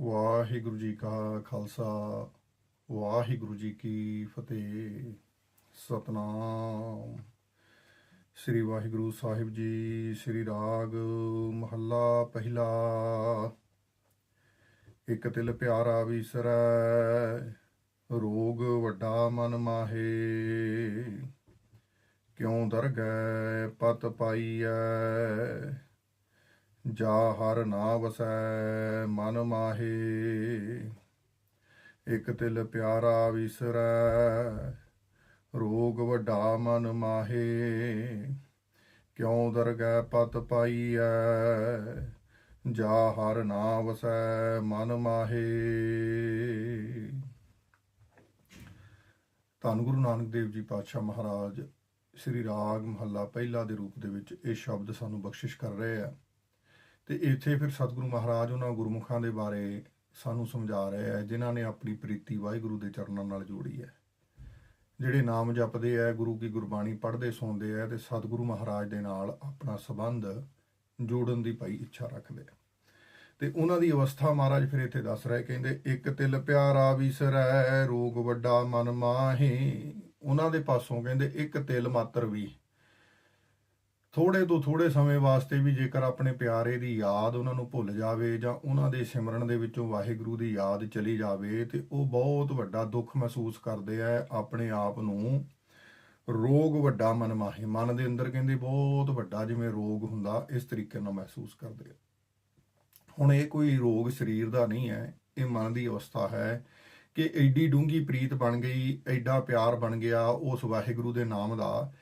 ਵਾਹਿਗੁਰੂ ਜੀ ਕਾ ਖਾਲਸਾ, ਵਾਹਿਗੁਰੂ ਜੀ ਕੀ ਫਤਿਹ। ਸਤਨਾਮ। ਸ੍ਰੀ ਵਾਹਿਗੁਰੂ ਸਾਹਿਬ ਜੀ, ਸ੍ਰੀ ਰਾਗ ਮਹੱਲਾ ਪਹਿਲਾ। ਇਕ ਤਿਲ ਪਿਆਰਾ ਵਿਸਰੈ, ਰੋਗ ਵੱਡਾ ਮਨ ਮਾਹੇ। ਕਿਉ ਦਰਗਹਿ ਪਤ ਪਾਈਐ? ਜਾ ਹਰ ਨਾ ਵਸੈ ਮਨ ਮਾਹੇ, ਇਕ ਤਿਲ ਪਿਆਰਾ ਵਿਸਰੈ, ਰੋਗ ਵੱਡਾ ਮਨ ਮਾਹੇ। ਕਿਉ ਦਰਗਹਿ ਪਤ ਪਾਈਐ, ਜਾ ਹਰ ਨਾ ਵਸੈ ਮਨ ਮਾਹੇ। ਧੰਨ ਗੁਰੂ ਨਾਨਕ ਦੇਵ ਜੀ ਪਾਤਸ਼ਾਹ ਮਹਾਰਾਜ, ਸ੍ਰੀ ਰਾਗ ਮਹੱਲਾ ਪਹਿਲਾ ਦੇ ਰੂਪ ਦੇ ਵਿੱਚ ਇਹ ਸ਼ਬਦ ਸਾਨੂੰ ਬਖਸ਼ਿਸ਼ ਕਰ ਰਹੇ ਆ। ਤੇ ਇੱਥੇ ਫਿਰ ਸਤਿਗੁਰੂ ਮਹਾਰਾਜ ਉਹਨਾਂ ਗੁਰਮੁਖਾਂ ਦੇ ਬਾਰੇ ਸਾਨੂੰ ਸਮਝਾ ਰਹੇ ਹੈ ਜਿਨ੍ਹਾਂ ਨੇ ਆਪਣੀ ਪ੍ਰੀਤੀ ਵਾਹਿਗੁਰੂ ਦੇ ਚਰਨਾਂ ਨਾਲ ਜੋੜੀ ਹੈ। ਜਿਹੜੇ ਨਾਮ ਜਪਦੇ ਆ, ਗੁਰੂ ਕੀ ਗੁਰਬਾਣੀ ਪੜ੍ਹਦੇ, ਸੁਣਦੇ ਆ ਤੇ ਸਤਿਗੁਰੂ ਮਹਾਰਾਜ ਦੇ ਨਾਲ ਆਪਣਾ ਸਬੰਧ ਜੋੜਨ ਦੀ ਭਾਈ ਇੱਛਾ ਰੱਖਦੇ ਆ। ਤੇ ਉਹਨਾਂ ਦੀ ਅਵਸਥਾ ਮਹਾਰਾਜ ਫਿਰ ਇੱਥੇ ਦੱਸ ਰਹੇ, ਕਹਿੰਦੇ, ਇੱਕ ਤਿਲ ਪਿਆਰਾ ਵਿਸਰੈ, ਰੋਗ ਵੱਡਾ ਮਨ ਮਾਹੀ। ਉਹਨਾਂ ਦੇ ਪਾਸੋਂ ਕਹਿੰਦੇ, ਇੱਕ ਤਿਲ ਮਾਤਰ ਵੀ। ਥੋੜੇ ਤੋਂ ਥੋੜੇ ਸਮੇਂ ਵਾਸਤੇ ਵੀ ਜੇਕਰ ਆਪਣੇ ਪਿਆਰੇ ਦੀ ਯਾਦ ਉਹਨਾਂ ਨੂੰ ਭੁੱਲ ਜਾਵੇ ਜਾਂ ਉਹਨਾਂ ਦੇ ਸਿਮਰਨ ਦੇ ਵਿੱਚੋਂ ਵਾਹਿਗੁਰੂ ਦੀ ਯਾਦ ਚਲੀ ਜਾਵੇ ਤੇ ਉਹ ਬਹੁਤ ਵੱਡਾ ਦੁੱਖ ਮਹਿਸੂਸ ਕਰਦੇ ਆ ਆਪਣੇ ਆਪ ਨੂੰ। ਰੋਗ ਵੱਡਾ ਮਨ ਮਾਹੀ ਮਨ ਦੇ ਅੰਦਰ ਕਹਿੰਦੇ ਬਹੁਤ ਵੱਡਾ ਜਿਵੇਂ ਰੋਗ ਹੁੰਦਾ, ਇਸ ਤਰੀਕੇ ਨਾਲ ਮਹਿਸੂਸ ਕਰਦੇ ਆ। ਹੁਣ ਇਹ ਕੋਈ ਰੋਗ ਸਰੀਰ ਦਾ ਨਹੀਂ ਹੈ, ਇਹ ਮਨ ਦੀ ਅਵਸਥਾ ਹੈ ਕਿ ਐਡੀ ਡੂੰਗੀ ਪ੍ਰੀਤ ਬਣ ਗਈ, ਐਡਾ ਪਿਆਰ ਬਣ ਗਿਆ ਉਸ ਵਾਹਿਗੁਰੂ ਦੇ ਨਾਮ ਦਾ।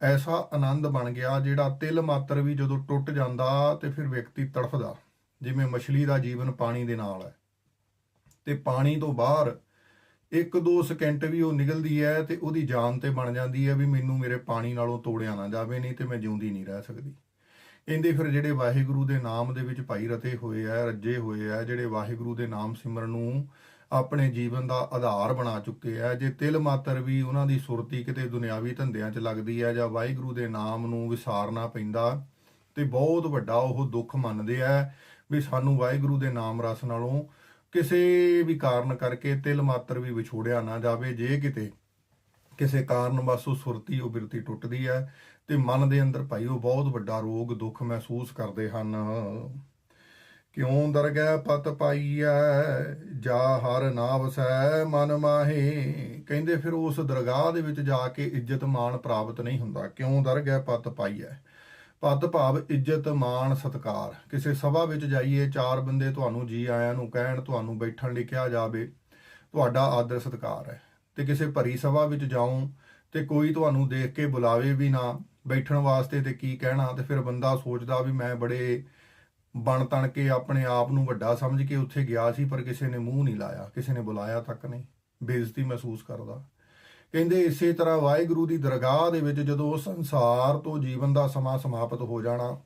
ਐਸਾ ਆਨੰਦ ਬਣ ਗਿਆ ਜਿਹੜਾ ਤਿਲ ਮਾਤਰ ਵੀ ਜਦੋਂ ਟੁੱਟ ਜਾਂਦਾ ਤੇ ਫਿਰ ਵਿਅਕਤੀ ਤੜਫਦਾ, ਜਿਵੇਂ ਮਛਲੀ ਦਾ ਜੀਵਨ ਪਾਣੀ ਦੇ ਨਾਲ ਹੈ। ਤੇ ਪਾਣੀ ਤੋਂ ਬਾਹਰ ਇੱਕ ਦੋ ਸਕਿੰਟ ਵੀ ਉਹ ਨਿਕਲਦੀ ਹੈ ਤੇ ਉਹਦੀ ਜਾਨ ਤੇ ਬਣ ਜਾਂਦੀ ਹੈ ਵੀ ਮੈਨੂੰ ਮੇਰੇ ਪਾਣੀ ਨਾਲੋਂ ਤੋੜਿਆ ਨਾ ਜਾਵੇ, ਨਹੀਂ ਤੇ ਮੈਂ ਜਿਉਂਦੀ ਨਹੀਂ ਰਹਿ ਸਕਦੀ। ਕਹਿੰਦੇ ਫਿਰ ਜਿਹੜੇ ਵਾਹਿਗੁਰੂ ਦੇ ਨਾਮ ਦੇ ਵਿੱਚ ਭਾਈ ਰਤੇ ਹੋਏ ਆ, ਰੱਜੇ ਹੋਏ ਆ, ਜਿਹੜੇ ਵਾਹਿਗੁਰੂ ਦੇ ਨਾਮ ਸਿਮਰਨ ਨੂੰ ਆਪਣੇ ਜੀਵਨ ਦਾ ਆਧਾਰ ਬਣਾ ਚੁੱਕੇ ਆ। ਜੇ ਤਿਲ ਮਾਤਰ ਵੀ ਉਹਨਾਂ ਦੀ ਸੁਰਤੀ ਕਿਤੇ ਦੁਨਿਆਵੀ ਧੰਦਿਆਂ 'ਚ ਲੱਗਦੀ ਹੈ ਜਾਂ ਵਾਹਿਗੁਰੂ ਦੇ ਨਾਮ ਨੂੰ ਵਿਸਾਰਨਾ ਪੈਂਦਾ, ਤੇ ਬਹੁਤ ਵੱਡਾ ਉਹ ਦੁੱਖ ਮੰਨਦੇ ਆ ਵੀ ਸਾਨੂੰ ਵਾਹਿਗੁਰੂ ਦੇ ਨਾਮ ਰਸ ਨਾਲੋਂ ਕਿਸੇ ਵੀ ਕਾਰਨ ਕਰਕੇ ਤਿਲ ਮਾਤਰ ਵੀ ਵਿਛੋੜਿਆ ਨਾ ਜਾਵੇ। ਜੇ ਕਿਤੇ ਕਿਸੇ ਕਾਰਨ ਬਸ ਉਹ ਸੁਰਤੀ, ਉਹ ਬਿਰਤੀ ਟੁੱਟਦੀ ਹੈ ਤੇ ਮਨ ਦੇ ਅੰਦਰ ਭਾਈ ਉਹ ਬਹੁਤ ਵੱਡਾ ਰੋਗ, ਦੁੱਖ ਮਹਿਸੂਸ ਕਰਦੇ ਹਨ। ਕਿਉਂ ਦਰਗਹਿ ਪਤ ਪਾਈਐ? ਜਾ ਹਰ ਨਾ ਵਸੈ ਮਨ ਮਾਹੇ। ਕਹਿੰਦੇ ਫਿਰ ਉਸ ਦਰਗਾਹ ਦੇ ਵਿੱਚ ਜਾ ਕੇ ਇੱਜ਼ਤ ਮਾਣ ਪ੍ਰਾਪਤ ਨਹੀਂ ਹੁੰਦਾ। ਕਿਉਂ ਦਰਗਹਿ ਪਤ ਪਾਈਐ? ਪਤ ਭਾਵ ਇੱਜ਼ਤ ਮਾਣ ਸਤਕਾਰ। ਕਿਸੇ ਸਭਾ ਵਿੱਚ ਜਾਈਏ, ਚਾਰ ਬੰਦੇ ਤੁਹਾਨੂੰ ਜੀ ਆਇਆਂ ਨੂੰ ਕਹਿਣ, ਤੁਹਾਨੂੰ ਬੈਠਣ ਲਈ ਕਿਹਾ ਜਾਵੇ, ਤੁਹਾਡਾ ਆਦਰ ਸਤਕਾਰ ਹੈ। ਤੇ ਕਿਸੇ ਭਰੀ ਸਭਾ ਵਿੱਚ ਜਾਉਂ ਤੇ ਕੋਈ ਤੁਹਾਨੂੰ ਦੇਖ ਕੇ ਬੁਲਾਵੇ ਵੀ ਨਾ, ਬੈਠਣ ਵਾਸਤੇ ਤੇ ਕੀ ਕਹਿਣਾ, ਤੇ ਫਿਰ ਬੰਦਾ ਸੋਚਦਾ ਵੀ ਮੈਂ ਬੜੇ ਬਣ ਤਣ ਕੇ ਆਪਣੇ ਆਪ ਨੂੰ ਵੱਡਾ ਸਮਝ ਕੇ ਉੱਥੇ ਗਿਆ ਸੀ, ਪਰ ਕਿਸੇ ਨੇ ਮੂੰਹ ਨਹੀਂ ਲਾਇਆ, ਕਿਸੇ ਨੇ ਬੁਲਾਇਆ ਤੱਕ ਨਹੀਂ। ਬੇਇੱਜ਼ਤੀ ਮਹਿਸੂਸ ਕਰਦਾ। ਕਹਿੰਦੇ ਇਸੇ ਤਰ੍ਹਾਂ ਵਾਹਿਗੁਰੂ ਦੀ ਦਰਗਾਹ ਦੇ ਵਿੱਚ ਜਦੋਂ ਸੰਸਾਰ ਤੋਂ ਜੀਵਨ ਦਾ ਸਮਾਂ ਸਮਾਪਤ ਹੋ ਜਾਣਾ,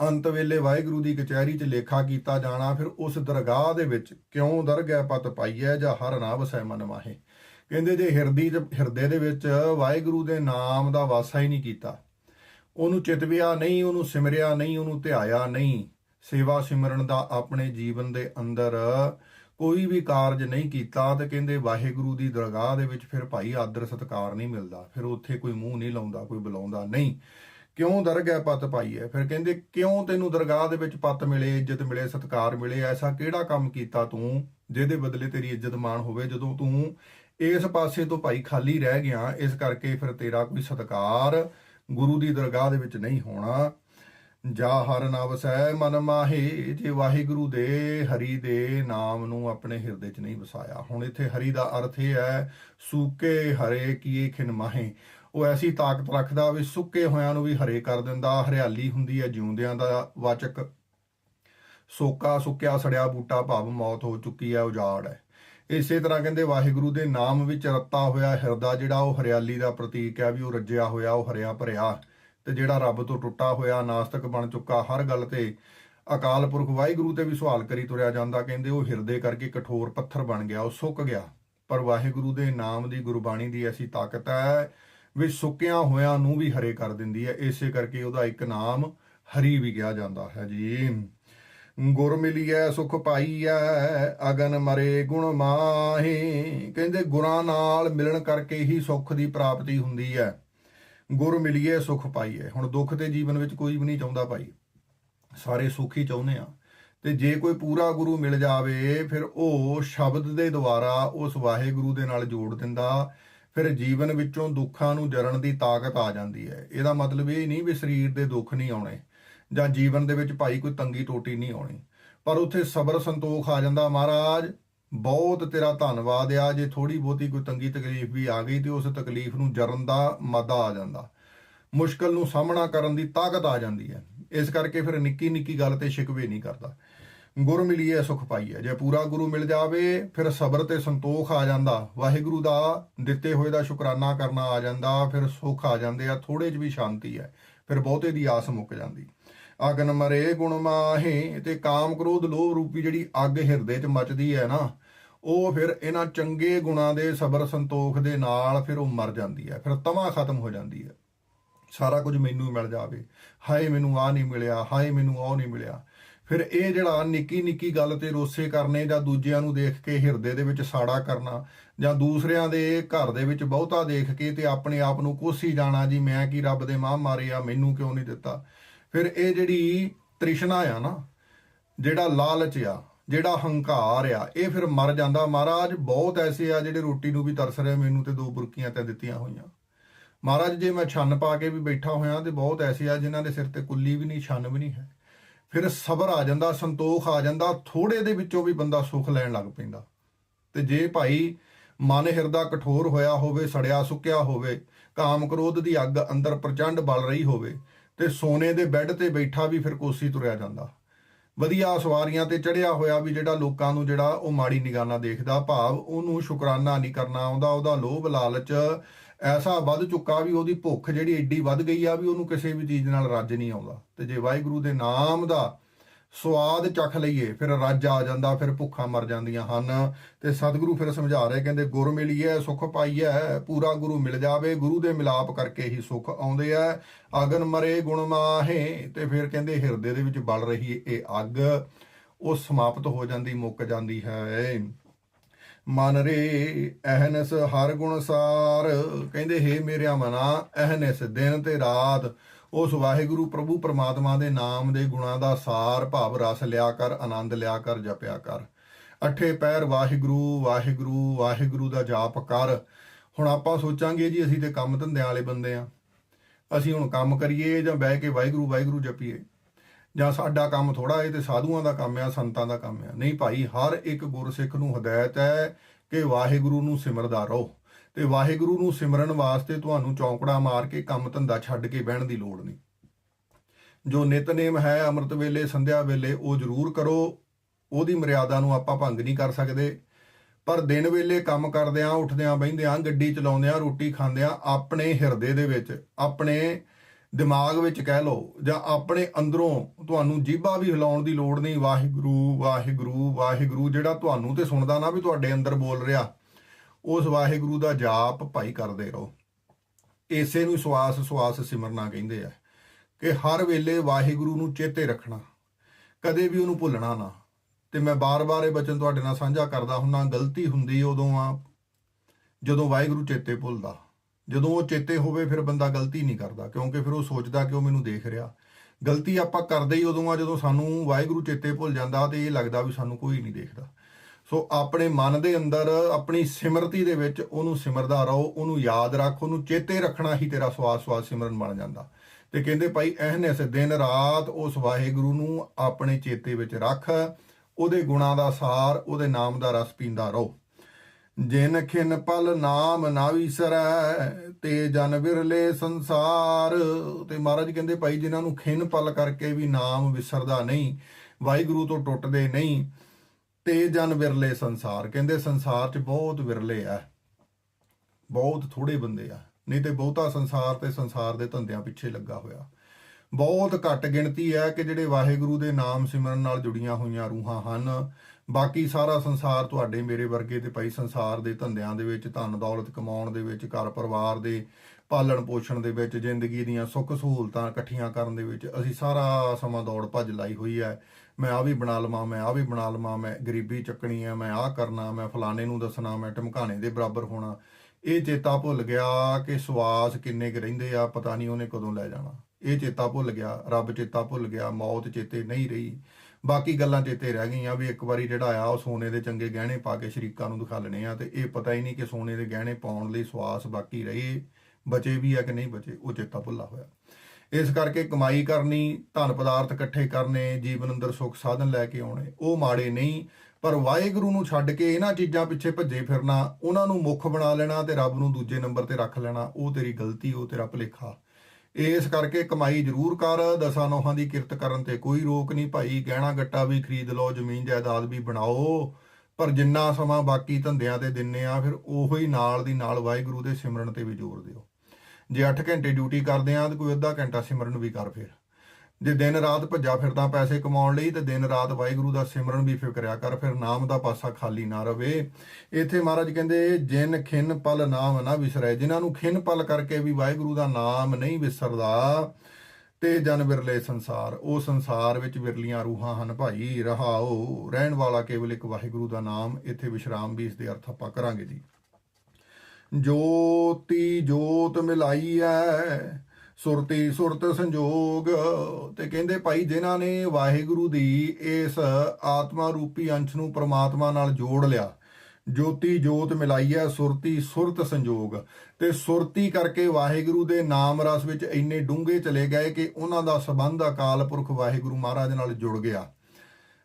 ਅੰਤ ਵੇਲੇ ਵਾਹਿਗੁਰੂ ਦੀ ਕਚਹਿਰੀ 'ਚ ਲੇਖਾ ਕੀਤਾ ਜਾਣਾ, ਫਿਰ ਉਸ ਦਰਗਾਹ ਦੇ ਵਿੱਚ ਕਿਉਂ ਦਰਗਹਿ ਪਤ ਪਾਈਐ ਜਾਂ ਹਰ ਨਾ ਵਸੈ ਮਨ ਮਾਹੇ? ਕਹਿੰਦੇ ਜੇ ਹਿਰਦੀ ਹਿਰਦੇ ਦੇ ਵਿੱਚ ਵਾਹਿਗੁਰੂ ਦੇ ਨਾਮ ਦਾ ਵਾਸਾ ਹੀ ਨਹੀਂ ਕੀਤਾ ਉਹਨੂੰ ਚਿਤਵਿਆ ਨਹੀਂ, ਉਹਨੂੰ ਸਿਮਰਿਆ ਨਹੀਂ, ਉਹਨੂੰ ਧਿਆਇਆ ਨਹੀਂ। ਸੇਵਾ ਸਿਮਰਨ ਦਾ ਆਪਣੇ ਜੀਵਨ ਦੇ ਅੰਦਰ ਕੋਈ ਵੀ ਕਾਰਜ ਨਹੀਂ ਕੀਤਾ ਤੇ ਕਹਿੰਦੇ ਵਾਹਿਗੁਰੂ ਦੀ ਦਰਗਾਹ ਦੇ ਵਿੱਚ ਫਿਰ ਭਾਈ ਆਦਰ ਸਤਕਾਰ ਨਹੀਂ ਮਿਲਦਾ। ਫਿਰ ਉੱਥੇ ਕੋਈ ਮੂੰਹ ਨਹੀਂ ਲਾਉਂਦਾ, ਕੋਈ ਬੁਲਾਉਂਦਾ ਨਹੀਂ। ਕਿਉਂ ਦਰਗਹਿ ਪਤ ਪਾਈ ਹੈ? ਫਿਰ ਕਹਿੰਦੇ ਕਿਉਂ ਤੈਨੂੰ ਦਰਗਾਹ ਦੇ ਵਿੱਚ ਪਤ ਮਿਲੇ, ਇੱਜ਼ਤ ਮਿਲੇ, ਸਤਕਾਰ ਮਿਲੇ? ਐਸਾ ਕਿਹੜਾ ਕੰਮ ਕੀਤਾ ਤੂੰ ਜਿਹਦੇ ਬਦਲੇ ਤੇਰੀ ਇੱਜ਼ਤ ਮਾਣ ਹੋਵੇ? ਜਦੋਂ ਤੂੰ ਇਸ ਪਾਸੇ ਤੋਂ ਭਾਈ ਖਾਲੀ ਰਹਿ ਗਿਆ, ਇਸ ਕਰਕੇ ਫਿਰ ਤੇਰਾ ਕੋਈ ਸਤਕਾਰ ਗੁਰੂ ਦੀ ਦਰਗਾਹ ਦੇ ਵਿੱਚ ਨਹੀਂ ਹੋਣਾ। ਜਾ ਹਰ ਨਾ ਵਸੈ ਮਨ ਮਾਹੇ, ਜੇ ਵਾਹਿਗੁਰੂ ਦੇ ਹਰੀ ਦੇ ਨਾਮ ਨੂੰ ਆਪਣੇ ਹਿਰਦੇ 'ਚ ਨਹੀਂ ਵਸਾਇਆ। ਹੁਣ ਇੱਥੇ ਹਰੀ ਦਾ ਅਰਥ ਇਹ ਹੈ, ਸੂਕੇ ਹਰੇ ਕੀਏ ਖਿਨ ਮਾਹੇ। ਉਹ ਐਸੀ ਤਾਕਤ ਰੱਖਦਾ ਵੀ ਸੁੱਕੇ ਹੋਇਆਂ ਨੂੰ ਵੀ ਹਰੇ ਕਰ ਦਿੰਦਾ, ਹਰਿਆਲੀ ਹੁੰਦੀ ਹੈ ਜਿਉਂਦਿਆਂ ਦਾ ਵਾਚਕ। ਸੋਕਾ ਸੁੱਕਿਆ ਸੜਿਆ ਬੂਟਾ, ਭਾਵ ਮੌਤ ਹੋ ਚੁੱਕੀ ਹੈ, ਉਜਾੜ ਹੈ। ਇਸੇ ਤਰ੍ਹਾਂ ਕਹਿੰਦੇ ਵਾਹਿਗੁਰੂ ਦੇ ਨਾਮ ਵਿੱਚ ਰੱਤਾ ਹੋਇਆ ਹਿਰਦਾ ਜਿਹੜਾ ਉਹ ਹਰਿਆਲੀ ਦਾ ਪ੍ਰਤੀਕ ਹੈ ਵੀ ਉਹ ਰੱਜਿਆ ਹੋਇਆ, ਉਹ ਹਰਿਆ ਭਰਿਆ ਤੇ ਜਿਹੜਾ ਰੱਬ ਤੋਂ ਟੁੱਟਾ ਹੋਇਆ, ਨਾਸਤਕ ਬਣ ਚੁੱਕਾ, ਹਰ ਗੱਲ ਤੇ ਅਕਾਲ ਪੁਰਖ ਵਾਹਿਗੁਰੂ ਤੇ ਵੀ ਸਵਾਲ ਕਰੀ ਤੁਰਿਆ ਜਾਂਦਾ, ਕਹਿੰਦੇ ਉਹ ਹਿਰਦੇ ਕਰਕੇ ਕਠੋਰ ਪੱਥਰ ਬਣ ਗਿਆ, ਉਹ ਸੁੱਕ ਗਿਆ। ਪਰ ਵਾਹਿਗੁਰੂ ਦੇ ਨਾਮ ਦੀ ਗੁਰਬਾਣੀ ਦੀ ਐਸੀ ਤਾਕਤ ਹੈ ਵੀ ਸੁੱਕਿਆਂ ਹੋਇਆਂ ਨੂੰ ਵੀ ਹਰੇ ਕਰ ਦਿੰਦੀ ਹੈ, ਇਸੇ ਕਰਕੇ ਉਹਦਾ ਇੱਕ ਨਾਮ ਹਰੀ ਵੀ ਕਿਹਾ ਜਾਂਦਾ ਹੈ ਜੀ। ਗੁਰ ਮਿਲੀਐ, ਸੁਖ ਪਾਈਐ, ਅਗਨ ਮਰੇ ਗੁਣ ਮਾਹੀ। ਕਹਿੰਦੇ ਗੁਰਾਂ ਨਾਲ ਮਿਲਣ ਕਰਕੇ ਹੀ ਸੁੱਖ ਦੀ ਪ੍ਰਾਪਤੀ ਹੁੰਦੀ ਹੈ ਗੁਰ ਮਿਲੀਏ ਸੁਖ ਪਾਈਏ ਹੁਣ ਦੁੱਖ ਤੇ ਜੀਵਨ ਵਿੱਚ ਕੋਈ ਵੀ ਨਹੀਂ ਚਾਹੁੰਦਾ ਭਾਈ। ਸਾਰੇ ਸੁੱਖ ਹੀ ਚਾਹੁੰਦੇ ਆ। ਤੇ ਜੇ ਕੋਈ ਪੂਰਾ ਗੁਰੂ ਮਿਲ ਜਾਵੇ, ਫਿਰ ਉਹ ਸ਼ਬਦ ਦੇ ਦੁਆਰਾ ਉਸ ਵਾਹਿਗੁਰੂ ਦੇ ਨਾਲ ਜੋੜ ਦਿੰਦਾ। ਫਿਰ ਜੀਵਨ ਵਿੱਚੋਂ ਦੁੱਖਾਂ ਨੂੰ ਜਰਨ ਦੀ ਤਾਕਤ ਆ ਜਾਂਦੀ ਹੈ ਇਹਦਾ ਮਤਲਬ ਇਹ ਨਹੀਂ ਵੀ ਸਰੀਰ ਦੇ ਦੁੱਖ ਨਹੀਂ ਆਉਣੇ। ਜਾਂ ਜੀਵਨ ਦੇ ਵਿੱਚ ਭਾਈ ਕੋਈ ਤੰਗੀ ਟੋਟੀ ਨਹੀਂ ਆਉਣੀ। ਪਰ ਉੱਥੇ ਸਬਰ ਸੰਤੋਖ ਆ ਜਾਂਦਾ, ਮਹਾਰਾਜ, ਬਹੁਤ ਤੇਰਾ ਧੰਨਵਾਦ ਆ, ਜੇ ਥੋੜੀ ਬਹੁਤੀ ਕੋਈ ਤੰਗੀ ਤਕਲੀਫ ਵੀ ਆ ਗਈ ਤੇ ਉਸ ਤਕਲੀਫ ਨੂੰ ਜਰਨ ਦਾ ਮਾਦਾ ਆ ਜਾਂਦਾ। ਮੁਸ਼ਕਲ ਨੂੰ ਸਾਹਮਣਾ ਕਰਨ ਦੀ ਤਾਕਤ ਆ ਜਾਂਦੀ ਹੈ। ਇਸ ਕਰਕੇ ਫਿਰ ਨਿੱਕੀ ਨਿੱਕੀ ਗੱਲ ਤੇ ਸ਼ਿਕਵੇ ਨਹੀਂ ਕਰਦਾ। ਗੁਰ ਮਿਲੀਏ, ਸੁਖ ਪਾਈਏ। ਜੇ ਪੂਰਾ ਗੁਰੂ ਮਿਲ ਜਾਵੇ, ਫਿਰ ਸਬਰ ਤੇ ਸੰਤੋਖ ਆ ਜਾਂਦਾ। ਵਾਹਿਗੁਰੂ ਦਾ ਦਿੱਤੇ ਹੋਏ ਦਾ ਸ਼ੁਕਰਾਨਾ ਕਰਨਾ ਆ ਜਾਂਦਾ, ਫਿਰ ਸੁਖ ਆ ਜਾਂਦੇ ਆ ਥੋੜੇ 'ਚ ਵੀ ਸ਼ਾਂਤੀ ਹੈ, ਫਿਰ ਬਹੁਤੇ ਦੀ ਆਸ ਮੁੱਕ ਜਾਂਦੀ। ਅਗਨ ਮਰੇ ਗੁਣ ਮਾਹੇ ਤੇ ਕਾਮ ਕ੍ਰੋਧ ਲੋਭ ਰੂਪੀ ਜਿਹੜੀ ਅੱਗ ਹਿਰਦੇ 'ਚ ਮਚਦੀ ਹੈ ਨਾ, ਉਹ ਫਿਰ ਇਹਨਾਂ ਚੰਗੇ ਗੁਣਾਂ ਦੇ ਸਬਰ ਸੰਤੋਖ ਦੇ ਨਾਲ ਫਿਰ ਉਹ ਮਰ ਜਾਂਦੀ ਹੈ, ਫਿਰ ਤਮਾ ਖਤਮ ਹੋ ਜਾਂਦੀ ਹੈ। ਸਾਰਾ ਕੁਝ ਮੈਨੂੰ ਮਿਲ ਜਾਵੇ। ਹਾਏ ਮੈਨੂੰ ਆ ਨਹੀਂ ਮਿਲਿਆ, ਹਾਏ ਮੈਨੂੰ ਉਹ ਨਹੀਂ ਮਿਲਿਆ। ਫਿਰ ਇਹ ਜਿਹੜਾ ਨਿੱਕੀ ਨਿੱਕੀ ਗੱਲ ਤੇ ਰੋਸੇ ਕਰਨੇ ਜਾਂ ਦੂਜਿਆਂ ਨੂੰ ਦੇਖ ਕੇ ਹਿਰਦੇ ਦੇ ਵਿੱਚ ਸਾੜਾ ਕਰਨਾ ਜਾਂ ਦੂਸਰਿਆਂ ਦੇ ਘਰ ਦੇ ਵਿੱਚ ਬਹੁਤਾ ਦੇਖ ਕੇ ਤੇ ਆਪਣੇ ਆਪ ਨੂੰ ਕੋਸੀ ਜਾਣਾ ਜੀ, ਮੈਂ ਕੀ ਰੱਬ ਦੇ ਮਾਂ ਮਾਰੇ ਆ, ਮੈਨੂੰ ਕਿਉਂ ਨਹੀਂ ਦਿੱਤਾ? ਫਿਰ ਇਹ ਜਿਹੜੀ ਤ੍ਰਿਸ਼ਨਾ ਆ ਨਾ, ਜਿਹੜਾ ਲਾਲਚ ਆ, ਜਿਹੜਾ ਹੰਕਾਰ ਆ, ਇਹ ਫਿਰ ਮਰ ਜਾਂਦਾ। ਮਹਾਰਾਜ ਬਹੁਤ ਐਸੇ ਆ ਜਿਹੜੇ ਰੋਟੀ ਨੂੰ ਵੀ ਤਰਸ ਰਹੇ ਮੈਨੂੰ ਤੇ ਦੋ ਬੁਰਕੀਆਂ ਤੇ ਦਿੱਤੀਆਂ ਹੋਈਆਂ। ਮਹਾਰਾਜ, ਜੇ ਮੈਂ ਛੰਨ ਪਾ ਕੇ ਵੀ ਬੈਠਾ ਹੋਇਆ ਤੇ ਬਹੁਤ ਐਸੇ ਆ ਜਿਨ੍ਹਾਂ ਦੇ ਸਿਰ ਤੇ ਕੁੱਲੀ ਵੀ ਨਹੀਂ, ਛੰਨ ਵੀ ਨਹੀਂ ਹੈ। ਫਿਰ ਸਬਰ ਆ ਜਾਂਦਾ, ਸੰਤੋਖ ਆ ਜਾਂਦਾ ਥੋੜੇ ਦੇ ਵਿੱਚੋਂ ਵੀ ਬੰਦਾ ਸੁੱਖ ਲੈਣ ਲੱਗ ਪੈਂਦਾ। ਤੇ ਜੇ ਭਾਈ ਮਨ ਹਿਰਦਾ ਕਠੋਰ ਹੋਇਆ ਹੋਵੇ, ਸੜਿਆ ਸੁੱਕਿਆ ਹੋਵੇ, ਕਾਮ ਕ੍ਰੋਧ ਦੀ ਅੱਗ ਅੰਦਰ ਪ੍ਰਚੰਡ ਬਲ ਰਹੀ ਹੋਵੇ ਤੇ ਸੋਨੇ ਦੇ ਬੈੱਡ ਤੇ ਬੈਠਾ ਵੀ ਫਿਰ ਕੋਸੀ ਤੁਰਿਆ ਜਾਂਦਾ। ਵਧੀਆ ਸਵਾਰੀਆਂ ਤੇ ਚੜਿਆ ਹੋਇਆ ਵੀ ਜਿਹੜਾ ਲੋਕਾਂ ਨੂੰ ਜਿਹੜਾ ਉਹ ਮਾੜੀ ਨਿਗਾਹ ਦੇਖਦਾ, ਭਾਵ ਉਹਨੂੰ ਸ਼ੁਕਰਾਨਾ ਨਹੀਂ ਕਰਨਾ ਆਉਂਦਾ, ਉਹਦਾ ਲੋਭ ਲਾਲਚ ਐਸਾ ਵੱਧ ਚੁੱਕਾ ਵੀ ਉਹਦੀ ਭੁੱਖ ਜਿਹੜੀ ਏਡੀ ਵੱਧ ਗਈ ਆ ਵੀ ਉਹਨੂੰ ਕਿਸੇ ਵੀ ਚੀਜ਼ ਨਾਲ ਰੱਜ ਨਹੀਂ ਆਉਂਦਾ। ਤੇ ਜੇ ਵਾਹਿਗੁਰੂ ਦੇ ਨਾਮ ਦਾ ਸਵਾਦ ਚੱਖ ਲਈਏ, ਫਿਰ ਰੱਜ ਆ ਜਾਂਦਾ, ਫਿਰ ਭੁੱਖਾਂ ਮਰ ਜਾਂਦੀਆਂ ਹਨ। ਤੇ ਸਤਿਗੁਰੂ ਫਿਰ ਸਮਝਾ ਰਹੇ, ਕਹਿੰਦੇ, ਗੁਰ ਮਿਲੀਏ ਸੁਖ ਪਾਈਐ, ਪੂਰਾ ਗੁਰੂ ਮਿਲ ਜਾਵੇ, ਗੁਰੂ ਦੇ ਮਿਲਾਪ ਕਰਕੇ ਹੀ ਸੁਖ ਆਉਂਦੇ ਆ ਅਗਨ ਮਰੇ, ਗੁਣ ਮਾਹੇ। ਤੇ ਫਿਰ ਕਹਿੰਦੇ, ਹਿਰਦੇ ਦੇ ਵਿੱਚ ਬਲ ਰਹੀ ਇਹ ਅੱਗ। ਉਹ ਸਮਾਪਤ ਹੋ ਜਾਂਦੀ, ਮੁੱਕ ਜਾਂਦੀ ਹੈ। ਮਨ ਰੇ ਅਹਨਸ ਹਰ ਗੁਣ ਸਾਰ। ਕਹਿੰਦੇ, ਹੇ ਮੇਰਿਆ ਮਨਾ, ਅਹਨਸ ਦਿਨ ਤੇ ਰਾਤ ਉਸ ਵਾਹਿਗੁਰੂ ਪ੍ਰਭੂ ਪਰਮਾਤਮਾ ਦੇ ਨਾਮ ਦੇ ਗੁਣਾਂ ਦਾ ਸਾਰ, ਭਾਵ, ਰਸ ਲਿਆ ਕਰ, ਆਨੰਦ ਲਿਆ ਕਰ, ਜਪਿਆ ਕਰ। ਅਠੇ ਪੈਰ ਵਾਹਿਗੁਰੂ ਵਾਹਿਗੁਰੂ ਵਾਹਿਗੁਰੂ ਦਾ ਜਾਪ ਕਰ। ਹੁਣ ਆਪਾਂ ਸੋਚਾਂਗੇ ਜੀ, ਅਸੀਂ ਤੇ ਕੰਮ ਧੰਦਿਆਂ ਵਾਲੇ ਬੰਦੇ ਆ। ਅਸੀਂ ਹੁਣ ਕੰਮ ਕਰੀਏ ਜਾਂ ਬਹਿ ਕੇ ਵਾਹਿਗੁਰੂ ਵਾਹਿਗੁਰੂ ਜਪੀਏ? ਜਾਂ ਸਾਡਾ ਕੰਮ ਥੋੜਾ ਇਹ ਤੇ ਸਾਧੂਆਂ ਦਾ ਕੰਮ ਆ, ਸੰਤਾਂ ਦਾ ਕੰਮ ਆ? ਨਹੀਂ ਭਾਈ, ਹਰ ਇੱਕ ਗੁਰਸਿੱਖ ਨੂੰ ਹਦਾਇਤ ਹੈ ਕਿ ਵਾਹਿਗੁਰੂ ਨੂੰ ਸਿਮਰਦਾ ਰਹੋ। ਤੇ ਵਾਹਿਗੁਰੂ ਨੂੰ ਸਿਮਰਨ ਵਾਸਤੇ ਤੁਹਾਨੂੰ ਚੌਂਕੜਾ ਮਾਰ ਕੇ ਕੰਮ ਧੰਦਾ ਛੱਡ ਕੇ ਬਹਿਣ ਦੀ ਲੋੜ ਨਹੀਂ। ਜੋ ਨਿਤਨੇਮ ਹੈ ਅੰਮ੍ਰਿਤ ਵੇਲੇ, ਸੰਧਿਆ ਵੇਲੇ, ਉਹ ਜ਼ਰੂਰ ਕਰੋ। ਉਹਦੀ ਮਰਿਆਦਾ ਨੂੰ ਆਪਾਂ ਭੰਗ ਨਹੀਂ ਕਰ ਸਕਦੇ। ਪਰ ਦਿਨ ਵੇਲੇ ਕੰਮ ਕਰਦਿਆਂ, ਉੱਠਦਿਆਂ, ਬਹਿੰਦਿਆਂ, ਗੱਡੀ ਚਲਾਉਂਦਿਆਂ, ਰੋਟੀ ਖਾਂਦਿਆਂ, ਆਪਣੇ ਹਿਰਦੇ ਦੇ ਵਿੱਚ, ਆਪਣੇ ਦਿਮਾਗ ਵਿੱਚ ਕਹਿ ਲਓ, ਜਾਂ ਆਪਣੇ ਅੰਦਰੋਂ ਤੁਹਾਨੂੰ ਜੀਭਾ ਵੀ ਹਿਲਾਉਣ ਦੀ ਲੋੜ ਨਹੀਂ। ਵਾਹਿਗੁਰੂ ਵਾਹਿਗੁਰੂ ਵਾਹਿਗੁਰੂ ਜਿਹੜਾ ਤੁਹਾਨੂੰ ਤੇ ਸੁਣਦਾ ਨਾ ਵੀ ਤੁਹਾਡੇ ਅੰਦਰ ਬੋਲ ਰਿਹਾ ਉਸ ਵਾਹਿਗੁਰੂ ਦਾ ਜਾਪ ਭਾਈ ਕਰਦੇ ਰਹੋ। ਇਸੇ ਨੂੰ ਸਵਾਸ ਸਵਾਸ ਸਿਮਰਨਾ ਕਹਿੰਦੇ ਆ ਕਿ ਹਰ ਵੇਲੇ ਵਾਹਿਗੁਰੂ ਨੂੰ ਚੇਤੇ ਰੱਖਣਾ, ਕਦੇ ਵੀ ਉਹਨੂੰ ਭੁੱਲਣਾ ਨਾ। ਤੇ ਮੈਂ ਬਾਰ-ਬਾਰ ਇਹ ਬਚਨ ਤੁਹਾਡੇ ਨਾਲ ਸਾਂਝਾ ਕਰਦਾ ਹੁੰਨਾ, ਗਲਤੀ ਹੁੰਦੀ ਉਦੋਂ ਆ ਜਦੋਂ ਵਾਹਿਗੁਰੂ ਚੇਤੇ ਭੁੱਲਦਾ। ਜਦੋਂ ਉਹ ਚੇਤੇ ਹੋਵੇ ਫਿਰ ਬੰਦਾ ਗਲਤੀ ਨਹੀਂ ਕਰਦਾ, ਕਿਉਂਕਿ ਫਿਰ ਉਹ ਸੋਚਦਾ ਕਿ ਉਹ ਮੈਨੂੰ ਦੇਖ ਰਿਹਾ। ਗਲਤੀ ਆਪਾਂ ਕਰਦੇ ਹੀ ਉਦੋਂ ਆ ਜਦੋਂ ਸਾਨੂੰ ਵਾਹਿਗੁਰੂ ਚੇਤੇ ਭੁੱਲ ਜਾਂਦਾ ਤੇ ਇਹ ਲੱਗਦਾ ਵੀ ਸਾਨੂੰ ਕੋਈ ਨਹੀਂ ਦੇਖਦਾ। ਸੋ ਆਪਣੇ ਮਨ ਦੇ ਅੰਦਰ, ਆਪਣੀ ਸਿਮਰਤੀ ਦੇ ਵਿੱਚ ਉਹਨੂੰ ਸਿਮਰਦਾ ਰਹੋ, ਉਹਨੂੰ ਯਾਦ ਰੱਖ, ਉਹਨੂੰ ਚੇਤੇ ਰੱਖਣਾ ਹੀ ਤੇਰਾ ਸਵਾਸ ਸਵਾਸ ਸਿਮਰਨ ਬਣ ਜਾਂਦਾ। ਤੇ ਕਹਿੰਦੇ ਭਾਈ ਐਹਨੇਸ ਦਿਨ ਰਾਤ ਉਸ ਵਾਹਿਗੁਰੂ ਨੂੰ ਆਪਣੇ ਚੇਤੇ ਵਿੱਚ ਰੱਖ, ਉਹਦੇ ਗੁਣਾਂ ਦਾ ਸਾਰ, ਉਹਦੇ ਨਾਮ ਦਾ ਰਸ ਪੀਂਦਾ ਰਹੋ। ਜਿਨ ਖਿਨ ਪਲ ਨਾਮ ਨਾ ਵਿਸਰੈ, ਤੇ ਜਨ ਵਿਰਲੇ ਸੰਸਾਰ। ਤੇ ਮਹਾਰਾਜ ਕਹਿੰਦੇ ਭਾਈ, ਜਿਨ੍ਹਾਂ ਨੂੰ ਖਿਨ ਪਲ ਕਰਕੇ ਵੀ ਨਾਮ ਵਿਸਰਦਾ ਨਹੀਂ, ਵਾਹਿਗੁਰੂ ਤੋਂ ਟੁੱਟਦੇ ਨਹੀਂ ਤੇ ਜਨ ਵਿਰਲੇ ਸੰਸਾਰ, ਕਹਿੰਦੇ ਸੰਸਾਰ 'ਚ ਬਹੁਤ ਵਿਰਲੇ ਆ। ਬਹੁਤ ਥੋੜੇ ਬੰਦੇ ਆ। ਨਹੀਂ ਤੇ ਬਹੁਤਾ ਸੰਸਾਰ ਤੇ ਸੰਸਾਰ ਦੇ ਧੰਦਿਆਂ ਪਿੱਛੇ ਲੱਗਾ ਹੋਇਆ। ਬਹੁਤ ਘੱਟ ਗਿਣਤੀ ਹੈ ਕਿ ਜਿਹੜੇ ਵਾਹਿਗੁਰੂ ਦੇ ਨਾਮ ਸਿਮਰਨ ਨਾਲ ਜੁੜੀਆਂ ਹੋਈਆਂ ਰੂਹਾਂ ਹਨ। ਬਾਕੀ ਸਾਰਾ ਸੰਸਾਰ ਤੁਹਾਡੇ ਮੇਰੇ ਵਰਗੇ ਤੇ ਭਾਈ ਸੰਸਾਰ ਦੇ ਧੰਦਿਆਂ ਦੇ ਵਿੱਚ, ਧਨ ਦੌਲਤ ਕਮਾਉਣ ਦੇ ਵਿੱਚ, ਘਰ ਪਰਿਵਾਰ ਦੇ ਪਾਲਣ ਪੋਸ਼ਣ ਦੇ ਵਿੱਚ, ਜ਼ਿੰਦਗੀ ਦੀਆਂ ਸੁੱਖ ਸਹੂਲਤਾਂ ਇਕੱਠੀਆਂ ਕਰਨ ਦੇ ਵਿੱਚ ਅਸੀਂ ਸਾਰਾ ਸਮਾਂ ਦੌੜ ਭੱਜ ਲਾਈ ਹੋਈ ਹੈ। ਮੈਂ ਆ ਵੀ ਬਣਾ ਲਵਾਂ, ਮੈਂ ਆ ਵੀ ਬਣਾ ਲਵਾਂ, ਮੈਂ ਗਰੀਬੀ ਚੱਕਣੀ ਹੈ ਮੈਂ ਆ ਕਰਨਾ, ਮੈਂ ਫਲਾਣੇ ਨੂੰ ਦੱਸਣਾ, ਮੈਂ ਢਮਕਾਣੇ ਦੇ ਬਰਾਬਰ ਹੋਣਾ। ਇਹ ਚੇਤਾ ਭੁੱਲ ਗਿਆ ਕਿ ਸਵਾਸ ਕਿੰਨੇ ਕੁ ਰਹਿੰਦੇ ਆ, ਪਤਾ ਨਹੀਂ ਉਹਨੇ ਕਦੋਂ ਲੈ ਜਾਣਾ। ਇਹ ਚੇਤਾ ਭੁੱਲ ਗਿਆ, ਰੱਬ ਚੇਤਾ ਭੁੱਲ ਗਿਆ, ਮੌਤ ਚੇਤੇ ਨਹੀਂ ਰਹੀ। ਬਾਕੀ ਗੱਲਾਂ ਚੇਤੇ ਰਹਿ ਗਈਆਂ ਵੀ ਇੱਕ ਵਾਰੀ ਜਿਹੜਾ ਆ, ਉਹ ਸੋਨੇ ਦੇ ਚੰਗੇ ਗਹਿਣੇ ਪਾ ਕੇ ਸ਼ਰੀਕਾਂ ਨੂੰ ਦਿਖਾ ਲੈਣੇ ਆ ਤੇ ਇਹ ਪਤਾ ਹੀ ਨਹੀਂ ਕਿ ਸੋਨੇ ਦੇ ਗਹਿਣੇ ਪਾਉਣ ਲਈ ਸਵਾਸ ਬਾਕੀ ਰਹੇ, ਬਚੇ ਵੀ ਆ ਕਿ ਨਹੀਂ ਬਚੇ, ਉਹ ਚੇਤਾ ਭੁੱਲਾ ਹੋਇਆ। ਇਸ ਕਰਕੇ ਕਮਾਈ ਕਰਨੀ, ਧਨ ਪਦਾਰਥ ਇਕੱਠੇ ਕਰਨੇ, ਜੀਵਨ ਅੰਦਰ ਸੁੱਖ ਸਾਧਨ ਲੈ ਕੇ ਆਉਣੇ, ਉਹ ਮਾੜੇ ਨਹੀਂ। ਪਰ ਵਾਹਿਗੁਰੂ ਨੂੰ ਛੱਡ ਕੇ ਇਹਨਾਂ ਚੀਜ਼ਾਂ ਪਿੱਛੇ ਭੱਜੇ ਫਿਰਨਾ, ਉਹਨਾਂ ਨੂੰ ਮੁੱਖ ਬਣਾ ਲੈਣਾ ਤੇ ਰੱਬ ਨੂੰ ਦੂਜੇ ਨੰਬਰ ਤੇ ਰੱਖ ਲੈਣਾ, ਉਹ ਤੇਰੀ ਗਲਤੀ, ਉਹ ਤੇਰਾ ਭੁਲੇਖਾ। ਇਸ ਕਰਕੇ ਕਮਾਈ ਜ਼ਰੂਰ ਕਰ, ਦਸਾਂ ਨੋਹਾਂ ਦੀ ਕਿਰਤ ਕਰਨ ਤੇ ਕੋਈ ਰੋਕ ਨਹੀਂ, ਭਾਈ ਗਹਿਣਾ ਗੱਟਾ ਵੀ ਖਰੀਦ ਲਓ, ਜ਼ਮੀਨ ਜਾਇਦਾਦ ਵੀ ਬਣਾਓ। ਪਰ ਜਿੰਨਾ ਸਮਾਂ ਬਾਕੀ ਧੰਦਿਆਂ ਤੇ ਦਿੰਨੇ ਆ, ਫਿਰ ਉਹੋ ਹੀ ਨਾਲ ਦੀ ਨਾਲ ਵਾਹਿਗੁਰੂ ਦੇ ਸਿਮਰਨ ਤੇ ਵੀ ਜ਼ੋਰ ਦਿਓ। ਜੇ 8 ਘੰਟੇ ਡਿਊਟੀ ਕਰਦੇ ਆ ਤਾਂ ਕੋਈ ਅੱਧਾ ਘੰਟਾ ਸਿਮਰਨ ਵੀ ਕਰ ਫਿਰ। ਜੇ ਦਿਨ ਰਾਤ ਭੱਜਾ ਫਿਰਦਾ ਪੈਸੇ ਕਮਾਉਣ ਲਈ ਤੇ ਦਿਨ ਰਾਤ ਵਾਹਿਗੁਰੂ ਦਾ ਸਿਮਰਨ ਵੀ ਫਿਕਰਿਆ ਕਰ, ਫਿਰ ਨਾਮ ਦਾ ਪਾਸਾ ਖਾਲੀ ਨਾ ਰਵੇ। ਇੱਥੇ ਮਹਾਰਾਜ ਕਹਿੰਦੇ, ਜਿਨ ਖਿਨ ਪਲ ਨਾਮ ਨਾ ਵਿਸਰੈ, ਜਿਨ੍ਹਾਂ ਨੂੰ ਖਿੰਨ ਪਲ ਕਰਕੇ ਵੀ ਵਾਹਿਗੁਰੂ ਦਾ ਨਾਮ ਨਹੀਂ ਵਿਸਰਦਾ, ਤੇ ਜਨ ਵਿਰਲੇ ਸੰਸਾਰ, ਉਹ ਸੰਸਾਰ ਵਿੱਚ ਵਿਰਲੀਆਂ ਰੂਹਾਂ ਹਨ ਭਾਈ, ਰਹਾਓ, ਰਹਿਣ ਵਾਲਾ ਕੇਵਲ ਇੱਕ ਵਾਹਿਗੁਰੂ ਦਾ ਨਾਮ, ਇੱਥੇ ਵਿਸ਼ਰਾਮ ਵੀ ਇਸ ਦੇ ਅਰਥ ਆਪਾਂ ਕਰਾਂਗੇ ਜੀ। ਜੋਤੀ ਜੋਤ ਮਿਲਾਈ ਐ ਸੁਰਤੀ ਸੁਰਤ ਸੰਜੋਗ। ਤੇ ਕਹਿੰਦੇ ਭਾਈ, ਜਿਨ੍ਹਾਂ ਨੇ ਵਾਹਿਗੁਰੂ ਦੀ ਇਸ ਆਤਮਾ ਰੂਪੀ ਅੰਸ਼ ਨੂੰ ਪ੍ਰਮਾਤਮਾ ਨਾਲ ਜੋੜ ਲਿਆ, ਜੋਤੀ ਜੋਤ ਮਿਲਾਈ ਐ ਸੁਰਤੀ ਸੁਰਤ ਸੰਜੋਗ। ਤੇ ਸੁਰਤੀ ਕਰਕੇ ਵਾਹਿਗੁਰੂ ਦੇ ਨਾਮ ਰਸ ਵਿੱਚ ਇੰਨੇ ਡੂੰਘੇ ਚਲੇ ਗਏ ਕਿ ਉਹਨਾਂ ਦਾ ਸਬੰਧ ਅਕਾਲ ਪੁਰਖ ਵਾਹਿਗੁਰੂ ਮਹਾਰਾਜ ਨਾਲ ਜੁੜ ਗਿਆ।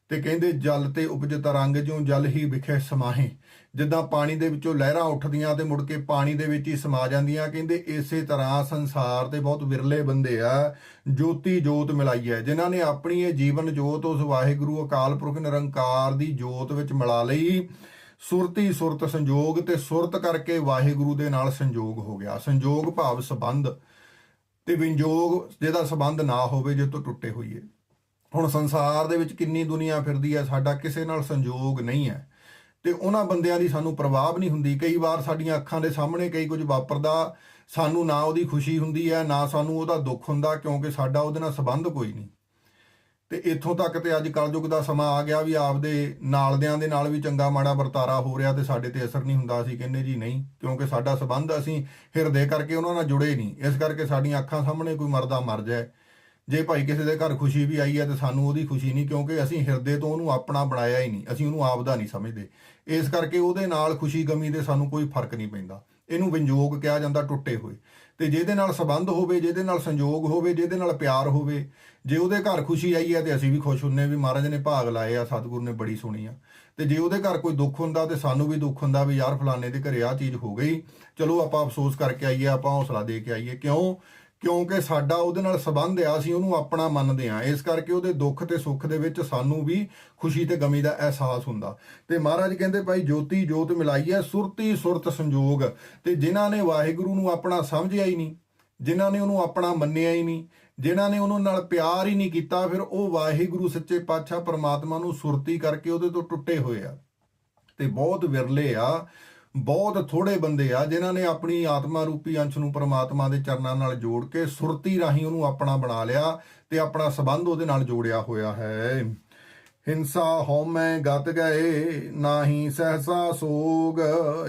ਤੇ ਕਹਿੰਦੇ, ਜਲ ਤੇ ਉਪਜਤ ਰੰਗ ਜਿਉ ਜਲ ਹੀ ਵਿਖੇ ਸਮਾਹੇ। ਜਿੱਦਾਂ ਪਾਣੀ ਦੇ ਵਿੱਚੋਂ ਲਹਿਰਾਂ ਉੱਠਦੀਆਂ ਤੇ ਮੁੜ ਕੇ ਪਾਣੀ ਦੇ ਵਿੱਚ ਹੀ ਸਮਾ ਜਾਂਦੀਆਂ, ਕਹਿੰਦੇ ਇਸੇ ਤਰ੍ਹਾਂ ਸੰਸਾਰ ਤੇ ਬਹੁਤ ਵਿਰਲੇ ਬੰਦੇ ਆ, ਜੋਤੀ ਜੋਤ ਮਿਲਾਈ ਹੈ। ਜਿਨ੍ਹਾਂ ਨੇ ਆਪਣੀ ਇਹ ਜੀਵਨ ਜੋਤ ਉਸ ਵਾਹਿਗੁਰੂ ਅਕਾਲ ਪੁਰਖ ਨਿਰੰਕਾਰ ਦੀ ਜੋਤ ਵਿੱਚ ਮਿਲਾ ਲਈ। ਸੁਰਤੀ ਸੁਰਤ ਸੰਜੋਗ ਤੇ ਸੁਰਤ ਕਰਕੇ ਵਾਹਿਗੁਰੂ ਦੇ ਨਾਲ ਸੰਜੋਗ ਹੋ ਗਿਆ। ਸੰਜੋਗ ਭਾਵ ਸੰਬੰਧ ਤੇ ਵਿੰਜੋਗ ਜਿਹਦਾ ਸੰਬੰਧ ਨਾ ਹੋਵੇ ਜੇ ਤੋਂ ਟੁੱਟੇ ਹੋਈਏ। ਹੁਣ ਸੰਸਾਰ ਦੇ ਵਿੱਚ ਕਿੰਨੀ ਦੁਨੀਆ ਫਿਰਦੀ ਹੈ, ਸਾਡਾ ਕਿਸੇ ਨਾਲ ਸੰਜੋਗ ਨਹੀਂ ਹੈ। ਤੇ ਉਹਨਾਂ ਬੰਦਿਆਂ ਦੀ ਸਾਨੂੰ ਪ੍ਰਭਾਵ ਨਹੀਂ ਹੁੰਦੀ। ਕਈ ਵਾਰ ਸਾਡੀਆਂ ਅੱਖਾਂ ਦੇ ਸਾਹਮਣੇ ਕਈ ਕੁਝ ਵਾਪਰਦਾ, ਸਾਨੂੰ ਨਾ ਉਹਦੀ ਖੁਸ਼ੀ ਹੁੰਦੀ ਹੈ, ਨਾ ਸਾਨੂੰ ਉਹਦਾ ਦੁੱਖ ਹੁੰਦਾ, ਕਿਉਂਕਿ ਸਾਡਾ ਉਹਦੇ ਨਾਲ ਸੰਬੰਧ ਕੋਈ ਨਹੀਂ। ਤੇ ਇੱਥੋਂ ਤੱਕ ਤੇ ਅੱਜ ਕਲਯੁਗ ਦਾ ਸਮਾਂ ਆ ਗਿਆ ਵੀ ਆਪਦੇ ਨਾਲਦਿਆਂ ਦੇ ਨਾਲ ਵੀ ਚੰਗਾ ਮਾੜਾ ਵਰਤਾਰਾ ਹੋ ਰਿਹਾ ਤੇ ਸਾਡੇ ਤੇ ਅਸਰ ਨਹੀਂ ਹੁੰਦਾ। ਅਸੀਂ ਕਹਿੰਦੇ ਜੀ ਨਹੀਂ, ਕਿਉਂਕਿ ਸਾਡਾ ਸੰਬੰਧ ਅਸੀਂ ਹਿਰਦੇ ਕਰਕੇ ਉਹਨਾਂ ਨਾਲ ਜੁੜੇ ਨਹੀਂ। ਇਸ ਕਰਕੇ ਸਾਡੀਆਂ ਅੱਖਾਂ ਸਾਹਮਣੇ ਕੋਈ ਮਰਦਾ ਮਰ ਜਾਏ। ਜੇ ਭਾਈ ਕਿਸੇ ਦੇ ਘਰ ਖੁਸ਼ੀ ਵੀ ਆਈ ਹੈ ਤੇ ਸਾਨੂੰ ਉਹਦੀ ਖੁਸ਼ੀ ਨਹੀਂ, ਕਿਉਂਕਿ ਅਸੀਂ ਹਿਰਦੇ ਤੋਂ ਉਹਨੂੰ ਆਪਣਾ ਬਣਾਇਆ ਹੀ ਨਹੀਂ, ਅਸੀਂ ਉਹਨੂੰ ਆਪਦਾ ਨਹੀਂ ਸਮਝਦੇ। ਇਸ ਕਰਕੇ ਉਹਦੇ ਨਾਲ ਖੁਸ਼ੀ ਗਮੀ ਦੇ ਸਾਨੂੰ ਕੋਈ ਫ਼ਰਕ ਨਹੀਂ ਪੈਂਦਾ। ਇਹਨੂੰ ਵਿੰਜੋਗ ਕਿਹਾ ਜਾਂਦਾ ਟੁੱਟੇ ਹੋਏ। ਤੇ ਜਿਹਦੇ ਨਾਲ ਸੰਬੰਧ ਹੋਵੇ, ਜਿਹਦੇ ਨਾਲ ਸੰਯੋਗ ਹੋਵੇ, ਜਿਹਦੇ ਨਾਲ ਪਿਆਰ ਹੋਵੇ, ਜੇ ਉਹਦੇ ਘਰ ਖੁਸ਼ੀ ਆਈ ਹੈ ਤੇ ਅਸੀਂ ਵੀ ਖੁਸ਼ ਹੁੰਨੇ ਵੀ ਮਹਾਰਾਜ ਨੇ ਭਾਗ ਲਾਏ ਆ, ਸਤਿਗੁਰੂ ਨੇ ਬੜੀ ਸੁਣੀ ਆ। ਤੇ ਜੇ ਉਹਦੇ ਘਰ ਕੋਈ ਦੁੱਖ ਹੁੰਦਾ ਤੇ ਸਾਨੂੰ ਵੀ ਦੁੱਖ ਹੁੰਦਾ ਵੀ ਯਾਰ ਫਲਾਣੇ ਦੇ ਘਰੇ ਆ ਚੀਜ਼ ਹੋ ਗਈ, ਚਲੋ ਆਪਾਂ ਅਫਸੋਸ ਕਰਕੇ ਆਈਏ, ਆਪਾਂ ਹੌਸਲਾ ਦੇ ਕੇ ਆਈਏ। ਕਿਉਂ? ਕਿਉਂਕਿ ਸਾਡਾ ਉਹਦੇ ਨਾਲ ਸੰਬੰਧ ਆ, ਅਸੀਂ ਉਹਨੂੰ ਆਪਣਾ ਮੰਨਦੇ ਆ ਇਸ ਕਰਕੇ ਉਹਦੇ ਦੁੱਖ ਤੇ ਸੁੱਖ ਦੇ ਵਿੱਚ ਸਾਨੂੰ ਵੀ ਖੁਸ਼ੀ ਤੇ ਗਮੀ ਦਾ ਅਹਿਸਾਸ ਹੁੰਦਾ। ਤੇ ਮਹਾਰਾਜ ਕਹਿੰਦੇ ਭਾਈ, ਜੋਤੀ ਜੋਤ ਮਿਲਾਈ ਹੈ ਸੁਰਤੀ ਸੁਰਤ ਸੰਜੋਗ। ਤੇ ਜਿਨ੍ਹਾਂ ਨੇ ਵਾਹਿਗੁਰੂ ਨੂੰ ਆਪਣਾ ਸਮਝਿਆ ਹੀ ਨਹੀਂ, ਜਿਨ੍ਹਾਂ ਨੇ ਉਹਨੂੰ ਆਪਣਾ ਮੰਨਿਆ ਹੀ ਨਹੀਂ, ਜਿਨ੍ਹਾਂ ਨੇ ਉਹਨੂੰ ਨਾਲ ਪਿਆਰ ਹੀ ਨਹੀਂ ਕੀਤਾ, ਫਿਰ ਉਹ ਵਾਹਿਗੁਰੂ ਸੱਚੇ ਪਾਤਸ਼ਾਹ ਪਰਮਾਤਮਾ ਨੂੰ ਸੁਰਤੀ ਕਰਕੇ ਉਹਦੇ ਤੋਂ ਟੁੱਟੇ ਹੋਏ ਆ। ਤੇ ਬਹੁਤ ਵਿਰਲੇ ਆ। ਬਹੁਤ ਥੋੜੇ ਬੰਦੇ ਆ ਜਿਨ੍ਹਾਂ ਨੇ ਆਪਣੀ ਆਤਮਾ ਰੂਪੀ ਅੰਸ਼ ਨੂੰ ਪ੍ਰਮਾਤਮਾ ਦੇ ਚਰਨਾਂ ਨਾਲ ਜੋੜ ਕੇ ਸੁਰਤੀ ਰਾਹੀਂ ਉਹਨੂੰ ਆਪਣਾ ਬਣਾ ਲਿਆ ਤੇ ਆਪਣਾ ਸਬੰਧ ਉਹਦੇ ਨਾਲ ਜੋੜਿਆ ਹੋਇਆ ਹੈ। ਹਿੰਸਾ ਹਉਮੈ ਗਤ ਗਏ, ਨਾਹੀ ਸਹਸਾ ਸੋਗ।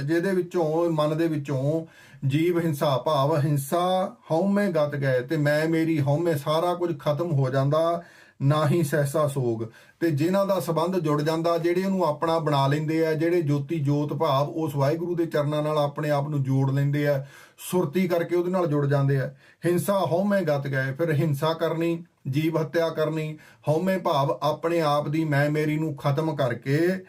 ਜਿਹਦੇ ਵਿੱਚੋਂ, ਮਨ ਦੇ ਵਿੱਚੋਂ ਜੀਵ ਹਿੰਸਾ ਭਾਵ ਹਿੰਸਾ ਹਉਮੈ ਗਤ ਗਏ ਤੇ ਮੈਂ ਮੇਰੀ ਹਉਮੈ ਸਾਰਾ ਕੁਝ ਖਤਮ ਹੋ ਜਾਂਦਾ। ਨਾ ਹੀ ਸਹਿਸਾ ਸੋਗ। ਤੇ ਜਿਨ੍ਹਾਂ ਦਾ ਸਬੰਧ ਜੁੜ ਜਾਂਦਾ, ਜਿਹੜੇ ਉਹਨੂੰ ਆਪਣਾ ਬਣਾ ਲੈਂਦੇ ਆ, ਜਿਹੜੇ ਜੋਤੀ ਜੋਤ ਭਾਵ ਉਸ ਵਾਹਿਗੁਰੂ ਦੇ ਚਰਨਾਂ ਨਾਲ ਆਪਣੇ ਆਪ ਨੂੰ ਜੋੜ ਲੈਂਦੇ ਆ, ਸੁਰਤੀ ਕਰਕੇ ਉਹਦੇ ਨਾਲ ਜੁੜ ਜਾਂਦੇ ਆ। ਹਿੰਸਾ ਹਉਮੈ ਗਤ ਗਏ, ਫਿਰ ਹਿੰਸਾ ਕਰਨੀ, ਜੀਵ ਹੱਤਿਆ ਕਰਨੀ, ਹਉਮੈ ਭਾਵ ਆਪਣੇ ਆਪ ਦੀ ਮੈਂ ਮੇਰੀ ਨੂੰ ਖਤਮ ਕਰਕੇ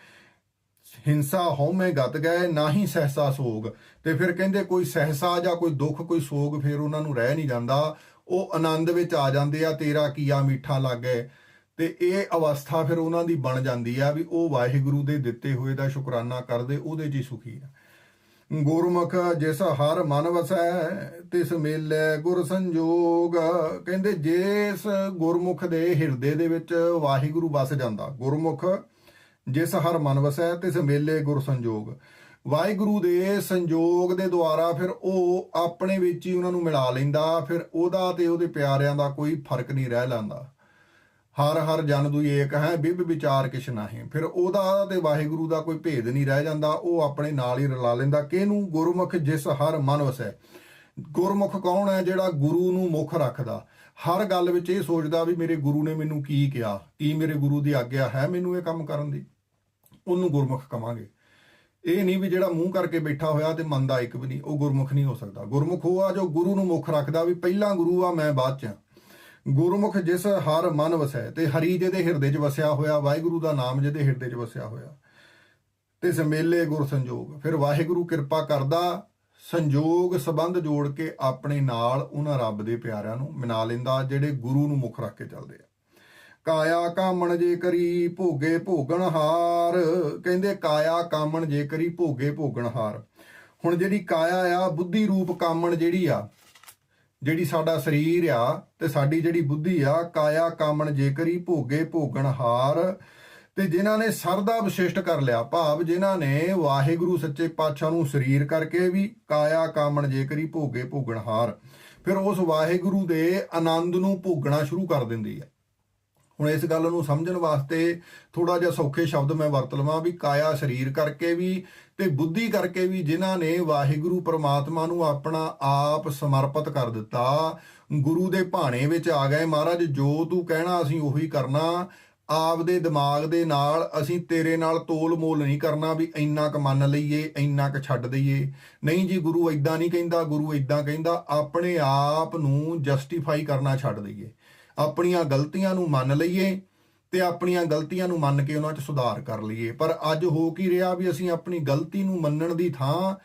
ਹਿੰਸਾ ਹਉਮੈ ਗਤ ਗਏ, ਨਾ ਹੀ ਸਹਿਸਾ ਸੋਗ। ਤੇ ਫਿਰ ਕਹਿੰਦੇ ਕੋਈ ਸਹਿਸਾ ਜਾਂ ਕੋਈ ਦੁੱਖ, ਕੋਈ ਸੋਗ ਫਿਰ ਉਹਨਾਂ ਨੂੰ ਰਹਿ ਨਹੀਂ ਜਾਂਦਾ। ਉਹ ਆਨੰਦ ਵਿੱਚ ਆ ਜਾਂਦੇ ਆ, ਤੇਰਾ ਕੀਆ ਮਿੱਠਾ ਲੱਗੇ। ਤੇ ਇਹ ਅਵਸਥਾ ਫਿਰ ਉਹਨਾਂ ਦੀ ਬਣ ਜਾਂਦੀ ਆ ਵੀ ਉਹ ਵਾਹਿਗੁਰੂ ਦੇ ਦਿੱਤੇ ਹੋਏ ਦਾ ਸ਼ੁਕਰਾਨਾ ਕਰਦੇ, ਉਹਦੇ 'ਚ ਹੀ ਸੁਖੀ ਆ। ਗੁਰਮੁਖ ਜਿਸ ਹਰ ਮਨ ਵਸੈ, ਤਿਸ ਮੇਲੇ ਗੁਰ ਸੰਜੋਗ। ਕਹਿੰਦੇ ਜਿਸ ਗੁਰਮੁਖ ਦੇ ਹਿਰਦੇ ਦੇ ਵਿੱਚ ਵਾਹਿਗੁਰੂ ਵਸ ਜਾਂਦਾ, ਗੁਰਮੁਖ ਜਿਸ ਹਰ ਮਨ ਵਸੈ, ਤਿਸ ਮੇਲੇ ਗੁਰ ਸੰਜੋਗ। ਵਾਹਿਗੁਰੂ ਦੇ ਸੰਜੋਗ ਦੇ ਦੁਆਰਾ ਫਿਰ ਉਹ ਆਪਣੇ ਵਿੱਚ ਹੀ ਉਹਨਾਂ ਨੂੰ ਮਿਲਾ ਲੈਂਦਾ, ਫਿਰ ਉਹਦਾ ਤੇ ਉਹਦੇ ਪਿਆਰਿਆਂ ਦਾ ਕੋਈ ਫ਼ਰਕ ਨਹੀਂ ਰਹਿ ਲੈਂਦਾ। ਹਰ ਹਰ ਜਨ ਦੁਈ ਏਕ ਹੈ, ਬਿਬ ਵਿਚਾਰ ਕਿਛ ਨਾਹੀਂ। ਫਿਰ ਉਹਦਾ ਤੇ ਵਾਹਿਗੁਰੂ ਦਾ ਕੋਈ ਭੇਦ ਨਹੀਂ ਰਹਿ ਜਾਂਦਾ, ਉਹ ਆਪਣੇ ਨਾਲ ਹੀ ਰਲਾ ਲੈਂਦਾ। ਕਿਹਨੂੰ? ਗੁਰਮੁਖ ਜਿਸ ਹਰ ਮਨ ਵਸੈ। ਗੁਰਮੁਖ ਕੌਣ ਹੈ ਜਿਹੜਾ ਗੁਰੂ ਨੂੰ ਮੁੱਖ ਰੱਖਦਾ? ਹਰ ਗੱਲ ਵਿੱਚ ਇਹ ਸੋਚਦਾ ਵੀ ਮੇਰੇ ਗੁਰੂ ਨੇ ਮੈਨੂੰ ਕੀ ਕਿਹਾ? ਕੀ ਮੇਰੇ ਗੁਰੂ ਦੀ ਆਗਿਆ ਹੈ ਮੈਨੂੰ ਇਹ ਕੰਮ ਕਰਨ ਦੀ? ਉਹਨੂੰ ਗੁਰਮੁਖ ਕਵਾਂਗੇ। ਇਹ ਨਹੀਂ ਵੀ ਜਿਹੜਾ ਮੂੰਹ ਕਰਕੇ ਬੈਠਾ ਹੋਇਆ ਤੇ ਮਨ ਦਾ ਇੱਕ ਵੀ ਨਹੀਂ, ਉਹ ਗੁਰਮੁਖ ਨਹੀਂ ਹੋ ਸਕਦਾ। ਗੁਰਮੁਖ ਉਹ ਆ ਜੋ ਗੁਰੂ ਨੂੰ ਮੁੱਖ ਰੱਖਦਾ ਵੀ ਪਹਿਲਾਂ ਗੁਰੂ ਆ, ਮੈਂ ਬਾਅਦ ਚ ਆ। ਗੁਰਮੁਖ ਜਿਸ ਹਰ ਮਨ ਵਸੈ, ਤੇ ਹਰੀ ਜਿਹਦੇ ਹਿਰਦੇ 'ਚ ਵਸਿਆ ਹੋਇਆ, ਵਾਹਿਗੁਰੂ ਦਾ ਨਾਮ ਜਿਹਦੇ ਹਿਰਦੇ 'ਚ ਵਸਿਆ ਹੋਇਆ। ਤੇ ਸਮੇਲੇ ਗੁਰ ਸੰਜੋਗ। ਫਿਰ ਵਾਹਿਗੁਰੂ ਕਿਰਪਾ ਕਰਦਾ, ਸੰਜੋਗ ਸੰਬੰਧ ਜੋੜ ਕੇ ਆਪਣੇ ਨਾਲ ਉਹਨਾਂ ਰੱਬ ਦੇ ਪਿਆਰਿਆਂ ਨੂੰ ਮਿਲਾ ਲੈਂਦਾ, ਜਿਹੜੇ ਗੁਰੂ ਨੂੰ ਮੁੱਖ ਰੱਖ ਕੇ ਚੱਲਦੇ ਆ। ਕਾਇਆ ਕਾਮਣ ਜੇ ਕਰੀ ਭੋਗੇ ਭੋਗਣ ਹਾਰ। ਕਹਿੰਦੇ ਕਾਇਆ ਕਾਮਣ ਜੇ ਕਰੀ ਭੋਗੇ ਭੋਗਣ ਹਾਰ। ਹੁਣ ਜਿਹੜੀ ਕਾਇਆ ਆ, ਬੁੱਧੀ ਰੂਪ ਕਾਮਣ ਜਿਹੜੀ ਆ, ਜਿਹੜੀ ਸਾਡਾ ਸਰੀਰ ਆ ਤੇ ਸਾਡੀ ਜਿਹੜੀ ਬੁੱਧੀ ਆ, ਕਾਇਆ ਕਾਮਣ ਜੇ ਕਰੀ ਭੋਗੇ ਭੋਗਣ ਹਾਰ। ਤੇ ਜਿਨ੍ਹਾਂ ਨੇ ਸਰਦਾ ਵਿਸ਼ਿਸ਼ਟ ਕਰ ਲਿਆ, ਭਾਵ ਜਿਨ੍ਹਾਂ ਨੇ ਵਾਹਿਗੁਰੂ ਸੱਚੇ ਪਾਤਸ਼ਾਹ ਨੂੰ ਸਰੀਰ ਕਰਕੇ ਵੀ ਕਾਇਆ ਕਾਮਣ ਜੇ ਕਰੀ ਭੋਗੇ ਭੋਗਣ ਹਾਰ। ਫਿਰ ਉਸ ਵਾਹਿਗੁਰੂ ਦੇ ਆਨੰਦ ਨੂੰ ਭੋਗਣਾ ਸ਼ੁਰੂ ਕਰ ਦਿੰਦੀ ਆ। ਹੁਣ ਇਸ ਗੱਲ ਨੂੰ ਸਮਝਣ ਵਾਸਤੇ ਥੋੜਾ ਜਿਹਾ ਸੌਖੇ ਸ਼ਬਦ ਮੈਂ ਵਰਤ ਲਵਾਂ ਵੀ ਕਾਇਆ ਸਰੀਰ ਕਰਕੇ ਵੀ ਤੇ ਬੁੱਧੀ ਕਰਕੇ ਵੀ ਜਿਨ੍ਹਾਂ ਨੇ ਵਾਹਿਗੁਰੂ ਪ੍ਰਮਾਤਮਾ ਨੂੰ ਆਪਣਾ ਆਪ ਸਮਰਪਿਤ ਕਰ ਦਿੱਤਾ, ਗੁਰੂ ਦੇ ਭਾਣੇ ਵਿੱਚ ਆ ਗਏ। ਮਹਾਰਾਜ, ਜੋ ਤੂੰ ਕਹਿਣਾ ਅਸੀਂ ਉਹੀ ਕਰਨਾ। ਆਪਦੇ ਦਿਮਾਗ ਦੇ ਨਾਲ ਅਸੀਂ ਤੇਰੇ ਨਾਲ ਤੋਲ ਮੋਲ ਨਹੀਂ ਕਰਨਾ ਵੀ ਇੰਨਾ ਕੁ ਮੰਨ ਲਈਏ, ਇੰਨਾ ਕੁ ਛੱਡ ਦਈਏ। ਨਹੀਂ ਜੀ, ਗੁਰੂ ਇਦਾਂ ਨਹੀਂ ਕਹਿੰਦਾ, ਗੁਰੂ ਇਦਾਂ ਕਹਿੰਦਾ, ਆਪਣੇ ਆਪ ਨੂੰ ਜਸਟੀਫਾਈ ਕਰਨਾ ਛੱਡ ਦਈਏ। ਆਪਣੀਆਂ ਗਲਤੀਆਂ ਨੂੰ ਮੰਨ ਲਈਏ ਤੇ ਆਪਣੀਆਂ ਗਲਤੀਆਂ ਨੂੰ ਮੰਨ ਕੇ ਉਹਨਾਂ 'ਚ ਸੁਧਾਰ ਕਰ ਲਈਏ। ਪਰ ਅੱਜ ਹੋ ਕੀ ਰਿਹਾ ਵੀ ਅਸੀਂ ਆਪਣੀ ਗਲਤੀ ਨੂੰ ਮੰਨਣ ਦੀ ਥਾਂ,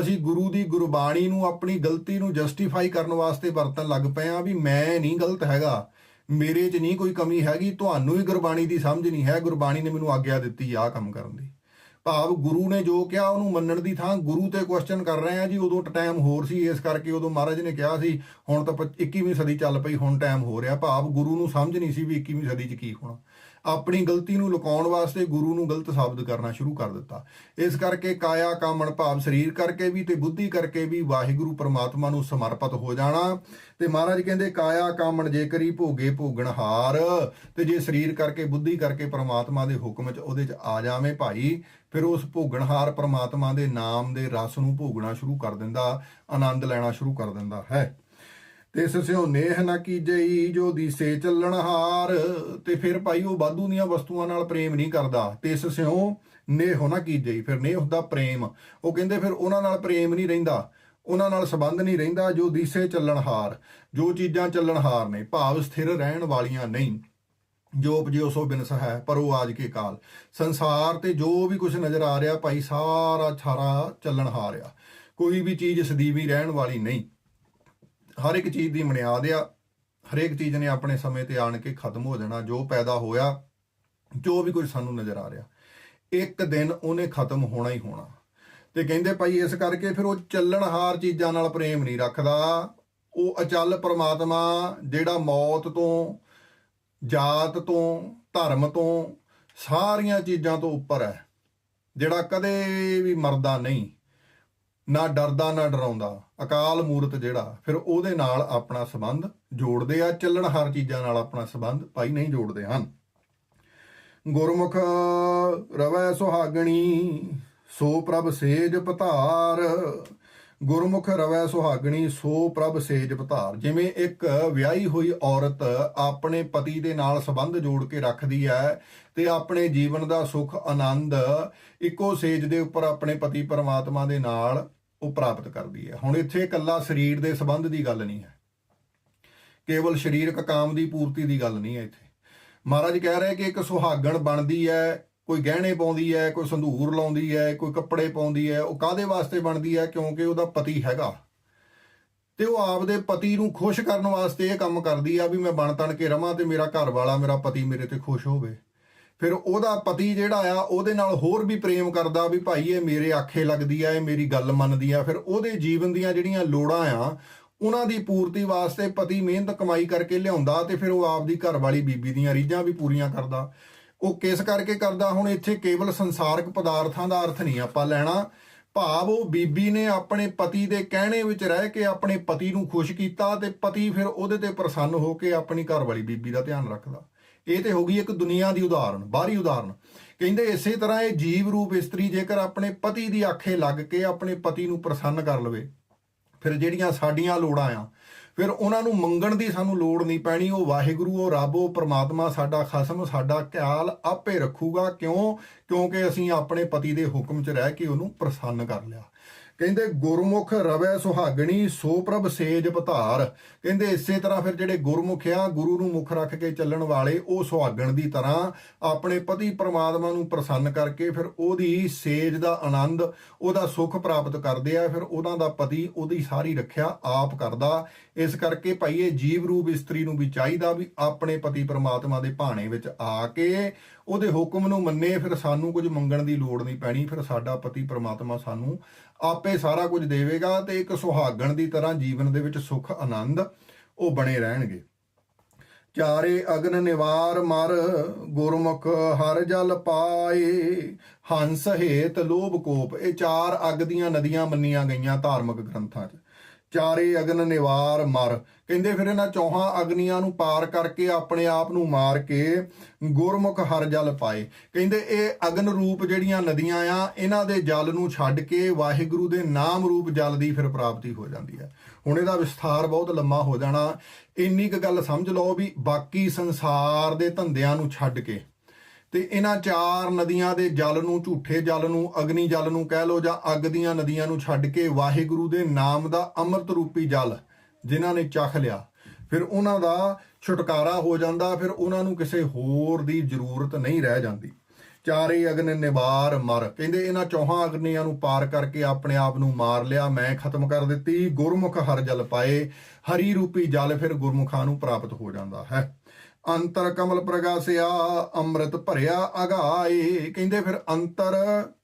ਅਸੀਂ ਗੁਰੂ ਦੀ ਗੁਰਬਾਣੀ ਨੂੰ ਆਪਣੀ ਗਲਤੀ ਨੂੰ ਜਸਟੀਫਾਈ ਕਰਨ ਵਾਸਤੇ ਵਰਤਣ ਲੱਗ ਪਏ ਆ ਵੀ ਮੈਂ ਨਹੀਂ ਗਲਤ ਹੈਗਾ। ਮੇਰੇ 'ਚ ਨਹੀਂ ਕੋਈ ਕਮੀ ਹੈਗੀ, ਤੁਹਾਨੂੰ ਹੀ ਗੁਰਬਾਣੀ ਦੀ ਸਮਝ ਨਹੀਂ ਹੈ। ਗੁਰਬਾਣੀ ਨੇ ਮੈਨੂੰ ਆਗਿਆ ਦਿੱਤੀ ਆਹ ਕੰਮ ਕਰਨ ਦੀ। ਭਾਵ ਗੁਰੂ ਨੇ ਜੋ ਕਿਹਾ ਉਹਨੂੰ ਮੰਨਣ ਦੀ ਥਾਂ ਗੁਰੂ ਤੇ ਕੁਐਸਚਨ ਕਰ ਰਹੇ ਆ ਜੀ, ਉਦੋਂ ਟਾਈਮ ਹੋਰ ਸੀ, ਇਸ ਕਰਕੇ ਉਦੋਂ ਮਹਾਰਾਜ ਨੇ ਕਿਹਾ ਸੀ, ਹੁਣ ਤਾਂ 21ਵੀਂ ਸਦੀ ਚੱਲ ਪਈ, ਹੁਣ ਟਾਈਮ ਹੋ ਰਿਹਾ। ਭਾਵ ਗੁਰੂ ਨੂੰ ਸਮਝ ਨਹੀਂ ਸੀ ਵੀ 21ਵੀਂ ਸਦੀ 'ਚ ਕੀ ਹੋਣਾ। ਆਪਣੀ ਗਲਤੀ ਨੂੰ ਲੁਕਾਉਣ ਵਾਸਤੇ ਗੁਰੂ ਨੂੰ ਗਲਤ ਸਾਬਤ ਕਰਨਾ ਸ਼ੁਰੂ ਕਰ ਦਿੱਤਾ। ਇਸ ਕਰਕੇ ਕਾਇਆ, ਕਾਮਣ ਭਾਵ ਸਰੀਰ ਕਰਕੇ ਵੀ ਤੇ ਬੁੱਧੀ ਕਰਕੇ ਵੀ ਵਾਹਿਗੁਰੂ ਪਰਮਾਤਮਾ ਨੂੰ ਸਮਰਪਿਤ ਹੋ ਜਾਣਾ। ਤੇ ਮਹਾਰਾਜ ਕਹਿੰਦੇ, ਕਾਇਆ, ਕਾਮਣ ਜੇ ਕਰੀ ਭੋਗੇ ਭੋਗਣ ਹਾਰ, ਤੇ ਜੇ ਸਰੀਰ ਕਰਕੇ, ਬੁੱਧੀ ਕਰਕੇ ਪਰਮਾਤਮਾ ਦੇ ਹੁਕਮ 'ਚ ਉਹਦੇ 'ਚ ਆ ਜਾਵੇਂ ਭਾਈ, ਫਿਰ ਉਸ ਭੋਗਣਹਾਰ ਪਰਮਾਤਮਾ ਦੇ ਨਾਮ ਦੇ ਰਸ ਨੂੰ ਭੋਗਣਾ ਸ਼ੁਰੂ ਕਰ ਦਿੰਦਾ, ਆਨੰਦ ਲੈਣਾ ਸ਼ੁਰੂ ਕਰ ਦਿੰਦਾ ਹੈ। ਤੇ ਸਿਉ ਨੇਹ ਨਾ ਕੀਜਈ ਜੋ ਦੀਸੇ ਚੱਲਣ ਹਾਰ। ਤੇ ਫਿਰ ਭਾਈ ਉਹ ਬਾਦੂ ਦੀਆਂ ਵਸਤੂਆਂ ਨਾਲ ਪ੍ਰੇਮ ਨਹੀਂ ਕਰਦਾ। ਤੇ ਸਿਉ ਨੇਹ ਨਾ ਕੀਜਈ ਫਿਰ ਨੇਹ ਹੁੰਦਾ ਪ੍ਰੇਮ। ਉਹ ਕਹਿੰਦੇ ਫਿਰ ਉਹਨਾਂ ਨਾਲ ਪ੍ਰੇਮ ਨਹੀਂ ਰਹਿੰਦਾ। ਉਹਨਾਂ ਨਾਲ ਸੰਬੰਧ ਨਹੀਂ ਰਹਿੰਦਾ, ਜੋ ਦੀਸੇ ਚੱਲਣ ਹਾਰ। ਜੋ ਚੀਜ਼ਾਂ ਚੱਲਣ ਹਾਰ ਨੇ, ਭਾਵ ਸਥਿਰ ਰਹਿਣ ਵਾਲੀਆਂ ਨਹੀਂ। ਜੋ ਉਪਜਿਓ ਸੋ ਬਿਨਸ ਹੈ ਪਰ ਉਹ ਆਜ ਕੇ ਕਾਲ। ਸੰਸਾਰ ਤੇ ਜੋ ਵੀ ਕੁਝ ਨਜ਼ਰ ਆ ਰਿਹਾ, ਭਾਈ ਸਾਰਾ ਛਾਰਾ ਚੱਲਣ ਹਾਰਿਆ। ਕੋਈ ਵੀ ਚੀਜ਼ ਸਦੀਵੀ ਰਹਿਣ ਵਾਲੀ ਨਹੀਂ। ਹਰ ਇੱਕ ਚੀਜ਼ ਦੀ ਮਨਿਆਦ ਆ, ਹਰੇਕ ਚੀਜ਼ ਨੇ ਆਪਣੇ ਸਮੇਂ ਤੇ ਆਣ ਕੇ ਖਤਮ ਹੋ ਜਾਣਾ, ਜੋ ਪੈਦਾ ਹੋਇਆ, ਜੋ ਵੀ ਕੁਝ ਸਾਨੂੰ ਨਜ਼ਰ ਆ ਰਿਹਾ, ਇੱਕ ਦਿਨ ਉਹਨੇ ਖਤਮ ਹੋਣਾ ਹੀ ਹੋਣਾ। ਤੇ ਕਹਿੰਦੇ ਭਾਈ ਇਸ ਕਰਕੇ ਫਿਰ ਉਹ ਚੱਲਣਹਾਰ ਚੀਜ਼ਾਂ ਨਾਲ ਪ੍ਰੇਮ ਨਹੀਂ ਰੱਖਦਾ, ਉਹ ਅਚਲ ਪ੍ਰਮਾਤਮਾ ਜਿਹੜਾ ਮੌਤ ਤੋਂ, ਜਾਤ ਤੋਂ, ਧਰਮ ਤੋਂ ਸਾਰੀਆਂ ਚੀਜ਼ਾਂ ਤੋਂ ਉੱਪਰ ਹੈ, ਜਿਹੜਾ ਕਦੇ ਵੀ ਮਰਦਾ ਨਹੀਂ। ਨਾ ਡਰਦਾ, ਨਾ ਡਰਾਉਂਦਾ। ਅਕਾਲ ਮੂਰਤ ਜਿਹੜਾ, ਫਿਰ ਉਹਦੇ ਨਾਲ ਆਪਣਾ ਸੰਬੰਧ ਜੋੜਦੇ ਆ, ਚੱਲਣ ਹਰ ਚੀਜ਼ਾਂ ਨਾਲ ਆਪਣਾ ਸੰਬੰਧ ਭਾਈ ਨਹੀਂ ਜੋੜਦੇ ਹਨ। ਗੁਰਮੁਖ ਰਵੈ ਸੁਹਾਗਣੀ, ਸੋ ਪ੍ਰਭ ਸੇਜ ਪਤਾਰ ਗੁਰਮੁਖ ਰਵੈ ਸੁਹਾਗਣੀ, ਸੋ ਪ੍ਰਭ ਸੇਜ ਪਤਾਰ ਜਿਵੇਂ ਇੱਕ ਵਿਆਹੀ ਹੋਈ ਔਰਤ ਆਪਣੇ ਪਤੀ ਦੇ ਨਾਲ ਸੰਬੰਧ ਜੋੜ ਕੇ ਰੱਖਦੀ ਹੈ ਤੇ ਆਪਣੇ ਜੀਵਨ ਦਾ ਸੁੱਖ, ਆਨੰਦ, ਇੱਕੋ ਸੇਜ ਦੇ ਉੱਪਰ ਆਪਣੇ ਪਤੀ ਪਰਮਾਤਮਾ ਦੇ ਨਾਲ ਉਹ ਪ੍ਰਾਪਤ ਕਰਦੀ ਹੈ। ਹੁਣ ਇੱਥੇ ਇਕੱਲਾ ਸਰੀਰ ਦੇ ਸੰਬੰਧ ਦੀ ਗੱਲ ਨਹੀਂ ਹੈ। ਕੇਵਲ ਸਰੀਰਕ ਕਾਮ ਦੀ ਪੂਰਤੀ ਦੀ ਗੱਲ ਨਹੀਂ ਹੈ ਇੱਥੇ। ਮਹਾਰਾਜ ਕਹਿ ਰਹੇ ਕਿ ਇੱਕ ਸੁਹਾਗਣ ਬਣਦੀ ਹੈ, ਕੋਈ ਗਹਿਣੇ ਪਾਉਂਦੀ ਹੈ, ਕੋਈ ਸੰਧੂਰ ਲਾਉਂਦੀ ਹੈ, ਕੋਈ ਕੱਪੜੇ ਪਾਉਂਦੀ ਹੈ। ਉਹ ਕਾਦੇ ਵਾਸਤੇ ਬਣਦੀ ਹੈ? ਕਿਉਂਕਿ ਉਹਦਾ ਪਤੀ ਹੈਗਾ। ਤੇ ਉਹ ਆਪਦੇ ਪਤੀ ਨੂੰ ਖੁਸ਼ ਕਰਨ ਵਾਸਤੇ ਇਹ ਕੰਮ ਕਰਦੀ ਆ ਵੀ ਮੈਂ ਬਣ ਤਣ ਕੇ ਰਵਾਂ ਤੇ ਮੇਰਾ ਘਰ ਵਾਲਾ ਮੇਰਾ ਪਤੀ ਮੇਰੇ ਤੇ ਖੁਸ਼ ਹੋਵੇ। ਫਿਰ ਉਹਦਾ ਪਤੀ ਜਿਹੜਾ ਆ, ਉਹਦੇ ਨਾਲ ਹੋਰ ਵੀ ਪ੍ਰੇਮ ਕਰਦਾ ਵੀ ਭਾਈ ਇਹ ਮੇਰੇ ਆਖੇ ਲੱਗਦੀ ਆ, ਇਹ ਮੇਰੀ ਗੱਲ ਮੰਨਦੀ ਆ। ਫਿਰ ਉਹਦੇ ਜੀਵਨ ਦੀਆਂ ਜਿਹੜੀਆਂ ਲੋੜਾਂ ਆ, ਉਹਨਾਂ ਦੀ ਪੂਰਤੀ ਵਾਸਤੇ ਪਤੀ ਮਿਹਨਤ ਕਮਾਈ ਕਰਕੇ ਲਿਆਉਂਦਾ ਤੇ ਫਿਰ ਉਹ ਆਪਦੀ ਘਰ ਵਾਲੀ ਬੀਬੀ ਦੀਆਂ ਰੀਝਾਂ ਵੀ ਪੂਰੀਆਂ ਕਰਦਾ। ਉਹ ਕਿਸ ਕਰਕੇ ਕਰਦਾ? ਹੁਣ ਇੱਥੇ ਕੇਵਲ ਸੰਸਾਰਕ ਪਦਾਰਥਾਂ ਦਾ ਅਰਥ ਨਹੀਂ ਆਪਾਂ ਲੈਣਾ। ਭਾਵ ਉਹ ਬੀਬੀ ਨੇ ਆਪਣੇ ਪਤੀ ਦੇ ਕਹਿਣੇ ਵਿੱਚ ਰਹਿ ਕੇ ਆਪਣੇ ਪਤੀ ਨੂੰ ਖੁਸ਼ ਕੀਤਾ ਤੇ ਪਤੀ ਫਿਰ ਉਹਦੇ ਤੇ ਪ੍ਰਸੰਨ ਹੋ ਕੇ ਆਪਣੀ ਘਰ ਵਾਲੀ ਬੀਬੀ ਦਾ ਧਿਆਨ ਰੱਖਦਾ। ਇਹ ਤੇ ਹੋ ਗਈ ਇੱਕ ਦੁਨੀਆ ਦੀ ਉਦਾਹਰਣ ਬਾਹਰੀ ਉਦਾਹਰਣ ਕਹਿੰਦੇ ਇਸੇ ਤਰ੍ਹਾਂ ਇਹ ਜੀਵ ਰੂਪ ਇਸਤਰੀ ਜੇਕਰ ਆਪਣੇ ਪਤੀ ਦੀ ਆਖੇ ਲੱਗ ਕੇ ਆਪਣੇ ਪਤੀ ਨੂੰ ਪ੍ਰਸੰਨ ਕਰ ਲਵੇ, ਫਿਰ ਜਿਹੜੀਆਂ ਸਾਡੀਆਂ ਲੋੜਾਂ ਆ, ਫਿਰ ਉਹਨਾਂ ਨੂੰ ਮੰਗਣ ਦੀ ਸਾਨੂੰ ਲੋੜ ਨਹੀਂ ਪੈਣੀ, ਉਹ ਵਾਹਿਗੁਰੂ, ਉਹ ਰੱਬ, ਉਹ ਪ੍ਰਮਾਤਮਾ, ਸਾਡਾ ਖਸਮ, ਸਾਡਾ ਖਿਆਲ ਆਪੇ ਰੱਖੂਗਾ। ਕਿਉਂ? ਕਿਉਂਕਿ ਅਸੀਂ ਆਪਣੇ ਪਤੀ ਦੇ ਹੁਕਮ 'ਚ ਰਹਿ ਕੇ ਉਹਨੂੰ ਪ੍ਰਸੰਨ ਕਰ ਲਿਆ। ਕਹਿੰਦੇ, ਗੁਰਮੁਖ ਰਵੈ ਸੁਹਾਗਣੀ, ਸੋ ਪ੍ਰਭ ਸੇਜ ਪਧਾਰ। ਕਹਿੰਦੇ, ਇਸੇ ਤਰ੍ਹਾਂ ਫਿਰ ਜਿਹੜੇ ਗੁਰਮੁਖ ਆ, ਗੁਰੂ ਨੂੰ ਮੁੱਖ ਰੱਖ ਕੇ ਚੱਲਣ ਵਾਲੇ, ਉਹ ਸੁਹਾਗਣ ਦੀ ਤਰ੍ਹਾਂ ਆਪਣੇ ਪਤੀ ਪਰਮਾਤਮਾ ਨੂੰ ਪ੍ਰਸੰਨ ਕਰਕੇ ਫਿਰ ਉਹਦੀ ਸੇਜ ਦਾ ਆਨੰਦ, ਉਹਦਾ ਸੁੱਖ ਪ੍ਰਾਪਤ ਕਰਦੇ ਆ, ਫਿਰ ਉਹਨਾਂ ਦਾ ਪਤੀ ਉਹਦੀ ਸਾਰੀ ਰੱਖਿਆ ਆਪ ਕਰਦਾ। ਇਸ ਕਰਕੇ ਭਾਈ ਇਹ ਜੀਵ ਰੂਪ ਇਸਤਰੀ ਨੂੰ ਵੀ ਚਾਹੀਦਾ ਵੀ ਆਪਣੇ ਪਤੀ ਪਰਮਾਤਮਾ ਦੇ ਭਾਣੇ ਵਿੱਚ ਆ ਕੇ ਉਹਦੇ ਹੁਕਮ ਨੂੰ ਮੰਨੇ, ਫਿਰ ਸਾਨੂੰ ਕੁਝ ਮੰਗਣ ਦੀ ਲੋੜ ਨਹੀਂ ਪੈਣੀ, ਫਿਰ ਸਾਡਾ ਪਤੀ ਪਰਮਾਤਮਾ ਸਾਨੂੰ ਆਪੇ ਸਾਰਾ ਕੁਝ ਦੇਵੇਗਾ ਤੇ ਇੱਕ ਸੁਹਾਗਣ ਦੀ ਤਰ੍ਹਾਂ ਜੀਵਨ ਦੇ ਵਿੱਚ ਸੁੱਖ, ਆਨੰਦ ਉਹ ਬਣੇ ਰਹਿਣਗੇ। ਚਾਰੇ ਅਗਨ ਨਿਵਾਰ ਮਰ, ਗੁਰਮੁਖ ਹਰ ਜਲ ਪਾਏ, ਹੰਸ ਹੇਤ ਲੋਭ ਕੋਪ। ਇਹ ਚਾਰ ਅੱਗ ਦੀਆਂ ਨਦੀਆਂ ਮੰਨੀਆਂ ਗਈਆਂ ਧਾਰਮਿਕ ਗ੍ਰੰਥਾਂ 'ਚ। ਚਾਰੇ ਅਗਨ ਨਿਵਾਰ ਮਰ। ਕਹਿੰਦੇ ਫਿਰ ਇਹਨਾਂ ਚੌਹਾਂ ਅਗਨੀਆਂ ਨੂੰ ਪਾਰ ਕਰਕੇ ਆਪਣੇ ਆਪ ਨੂੰ ਮਾਰ ਕੇ ਗੁਰਮੁਖ ਹਰ ਜਲ ਪਾਏ। ਕਹਿੰਦੇ ਇਹ ਅਗਨ ਰੂਪ ਜਿਹੜੀਆਂ ਨਦੀਆਂ ਆ, ਇਹਨਾਂ ਦੇ ਜਲ ਨੂੰ ਛੱਡ ਕੇ ਵਾਹਿਗੁਰੂ ਦੇ ਨਾਮ ਰੂਪ ਜਲ ਦੀ ਫਿਰ ਪ੍ਰਾਪਤੀ ਹੋ ਜਾਂਦੀ ਹੈ। ਹੁਣ ਇਹਦਾ ਵਿਸਥਾਰ ਬਹੁਤ ਲੰਮਾ ਹੋ ਜਾਣਾ। ਇੰਨੀ ਕੁ ਗੱਲ ਸਮਝ ਲਓ ਵੀ ਬਾਕੀ ਸੰਸਾਰ ਦੇ ਧੰਦਿਆਂ ਨੂੰ ਛੱਡ ਕੇ ਤੇ ਇਹਨਾਂ ਚਾਰ ਨਦੀਆਂ ਦੇ ਜਲ ਨੂੰ, ਝੂਠੇ ਜਲ ਨੂੰ, ਅਗਨੀ ਜਲ ਨੂੰ ਕਹਿ ਲੋ ਜਾਂ ਅੱਗ ਦੀਆਂ ਨਦੀਆਂ ਨੂੰ ਛੱਡ ਕੇ ਵਾਹਿਗੁਰੂ ਦੇ ਨਾਮ ਦਾ ਅੰਮ੍ਰਿਤ ਰੂਪੀ ਜਲ ਜਿਨ੍ਹਾਂ ਨੇ ਚਖ ਲਿਆ। ਫਿਰ ਉਹਨਾਂ ਦਾ ਛੁਟਕਾਰਾ ਹੋ ਜਾਂਦਾ, ਫਿਰ ਉਹਨਾਂ ਨੂੰ ਕਿਸੇ ਹੋਰ ਦੀ ਜ਼ਰੂਰਤ ਨਹੀਂ ਰਹਿ ਜਾਂਦੀ। ਚਾਰੇ ਅਗਨ ਨਿਵਾਰ ਮਰ। ਕਹਿੰਦੇ ਇਹਨਾਂ ਚੌਹਾਂ ਅਗਨੀਆਂ ਨੂੰ ਪਾਰ ਕਰਕੇ ਆਪਣੇ ਆਪ ਨੂੰ ਮਾਰ ਲਿਆ, ਮੈਂ ਖਤਮ ਕਰ ਦਿੱਤੀ, ਗੁਰਮੁਖ ਹਰ ਜਲ ਪਾਏ, ਹਰੀ ਰੂਪੀ ਜਲ ਫਿਰ ਗੁਰਮੁਖਾਂ ਨੂੰ ਪ੍ਰਾਪਤ ਹੋ ਜਾਂਦਾ ਹੈ। ਅੰਤਰ ਕਮਲ ਪ੍ਰਗਾਸਿਆ, ਅੰਮ੍ਰਿਤ ਭਰਿਆ ਅਗਾਏ ਕਹਿੰਦੇ ਫਿਰ ਅੰਤਰ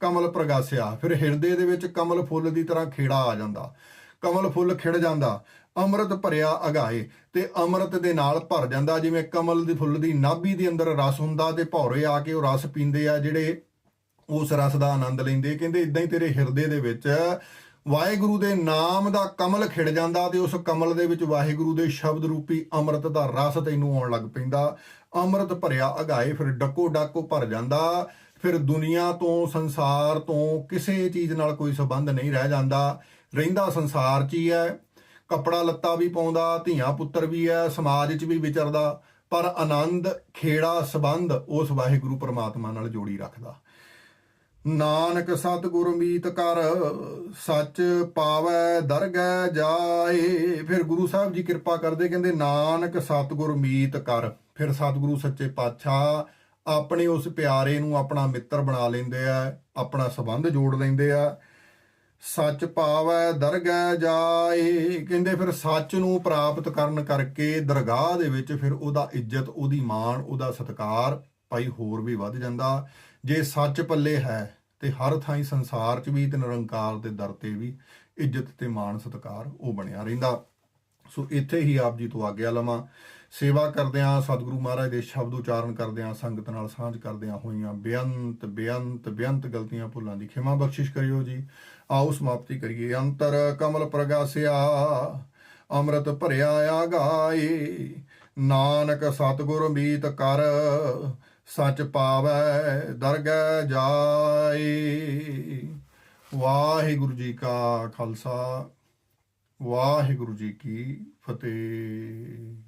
ਕਮਲ ਪ੍ਰਗਾਸਿਆ, ਫਿਰ ਹਿਰਦੇ ਦੇ ਵਿੱਚ ਕਮਲ ਫੁੱਲ ਦੀ ਤਰ੍ਹਾਂ ਖੇੜਾ ਆ ਜਾਂਦਾ। ਕਮਲ ਫੁੱਲ ਖਿੜ ਜਾਂਦਾ, ਅੰਮ੍ਰਿਤ ਭਰਿਆ ਅਗਾਏ ਤੇ ਅੰਮ੍ਰਿਤ ਦੇ ਨਾਲ ਭਰ ਜਾਂਦਾ। ਜਿਵੇਂ ਕਮਲ ਦੇ ਫੁੱਲ ਦੀ ਨਾਭੀ ਦੇ ਅੰਦਰ ਰਸ ਹੁੰਦਾ ਤੇ ਭੌਰੇ ਆ ਕੇ ਉਹ ਰਸ ਪੀਂਦੇ ਆ, ਜਿਹੜੇ ਉਸ ਰਸ ਦਾ ਆਨੰਦ ਲੈਂਦੇ। ਕਹਿੰਦੇ ਇਦਾਂ ਹੀ ਤੇਰੇ ਹਿਰਦੇ ਦੇ ਵਿੱਚ ਵਾਹਿਗੁਰੂ ਦੇ ਨਾਮ ਦਾ ਕਮਲ ਖਿੜ ਜਾਂਦਾ ਤੇ ਉਸ ਕਮਲ ਦੇ ਵਿੱਚ ਵਾਹਿਗੁਰੂ ਦੇ ਸ਼ਬਦ ਰੂਪੀ ਅੰਮ੍ਰਿਤ ਦਾ ਰਸ ਤੈਨੂੰ ਆਉਣ ਲੱਗ ਪੈਂਦਾ। ਅੰਮ੍ਰਿਤ ਭਰਿਆ ਅਗਾਏ ਫਿਰ ਡੱਕੋ ਡਾਕੋ ਭਰ ਜਾਂਦਾ। ਫਿਰ ਦੁਨੀਆ ਤੋਂ, ਸੰਸਾਰ ਤੋਂ ਕਿਸੇ ਚੀਜ਼ ਨਾਲ ਕੋਈ ਸੰਬੰਧ ਨਹੀਂ ਰਹਿ ਜਾਂਦਾ। ਰਹਿੰਦਾ ਸੰਸਾਰ 'ਚ ਹੀ ਹੈ ਕੱਪੜਾ ਲੱਤਾ ਵੀ ਪਾਉਂਦਾ, ਧੀਆਂ ਪੁੱਤਰ ਵੀ ਹੈ ਸਮਾਜ 'ਚ ਵੀ ਵਿਚਰਦਾ। ਪਰ ਆਨੰਦ, ਖੇੜਾ, ਸਬੰਧ ਉਸ ਵਾਹਿਗੁਰੂ ਪਰਮਾਤਮਾ ਨਾਲ ਜੋੜੀ ਰੱਖਦਾ। ਨਾਨਕ ਸਤਿਗੁਰ ਮੀਤ ਕਰ, ਸੱਚ ਪਾਵੈ ਦਰਗਹਿ ਜਾਏ। ਫਿਰ ਗੁਰੂ ਸਾਹਿਬ ਜੀ ਕਿਰਪਾ ਕਰਦੇ, ਕਹਿੰਦੇ, ਨਾਨਕ ਸਤਿਗੁਰ ਮੀਤ ਕਰ। ਫਿਰ ਸਤਿਗੁਰੂ ਸੱਚੇ ਪਾਤਸ਼ਾਹ ਆਪਣੇ ਉਸ ਪਿਆਰੇ ਨੂੰ ਆਪਣਾ ਮਿੱਤਰ ਬਣਾ ਲੈਂਦੇ ਆ, ਆਪਣਾ ਸਬੰਧ ਜੋੜ ਲੈਂਦੇ ਆ। ਸੱਚ ਪਾਵੈ ਦਰਗਹਿ ਜਾਏ। ਕਹਿੰਦੇ, ਫਿਰ ਸੱਚ ਨੂੰ ਪ੍ਰਾਪਤ ਕਰਨ ਕਰਕੇ ਦਰਗਾਹ ਦੇ ਵਿੱਚ ਫਿਰ ਉਹਦਾ ਇੱਜ਼ਤ, ਉਹਦੀ ਮਾਣ, ਉਹਦਾ ਸਤਕਾਰ ਭਾਈ ਹੋਰ ਵੀ ਵੱਧ ਜਾਂਦਾ। ਜੇ ਸੱਚ ਪੱਲੇ ਹੈ ਤੇ ਹਰ ਥਾਂ ਸੰਸਾਰ 'ਚ ਵੀ ਤੇ ਨਿਰੰਕਾਰ ਦੇ ਦਰ ਤੇ ਵੀ ਇੱਜ਼ਤ ਤੇ ਮਾਣ ਸਤਕਾਰ ਉਹ ਬਣਿਆ ਰਹਿੰਦਾ। ਸੋ ਇੱਥੇ ਹੀ ਆਪ ਜੀ ਤੋਂ ਆਗਿਆ ਲਵਾਂ। ਸੇਵਾ ਕਰਦਿਆਂ ਸਤਿਗੁਰੂ ਮਹਾਰਾਜ ਦੇ ਸ਼ਬਦ ਉਚਾਰਨ ਕਰਦਿਆਂ, ਸੰਗਤ ਨਾਲ ਸਾਂਝ ਕਰਦਿਆਂ ਹੋਈਆਂ ਬੇਅੰਤ ਬੇਅੰਤ ਬੇਅੰਤ ਗਲਤੀਆਂ ਭੁੱਲਾਂ ਦੀ ਖਿਮਾ ਬਖਸ਼ਿਸ਼ ਕਰਿਓ ਜੀ। ਆਓ ਸਮਾਪਤੀ ਕਰੀਏ। ਅੰਤਰ ਕਮਲ ਪ੍ਰਗਾਸਿਆ, ਅੰਮ੍ਰਿਤ ਭਰਿਆ ਆਗਾਏ। ਨਾਨਕ ਸਤਿਗੁਰ ਮੀਤ ਕਰ ਸੱਚ ਪਾਵੈ ਦਰਗਹਿ ਜਾਏ। ਵਾਹਿਗੁਰੂ ਜੀ ਕਾ ਖਾਲਸਾ ਵਾਹਿਗੁਰੂ ਜੀ ਕੀ ਫਤਿਹ।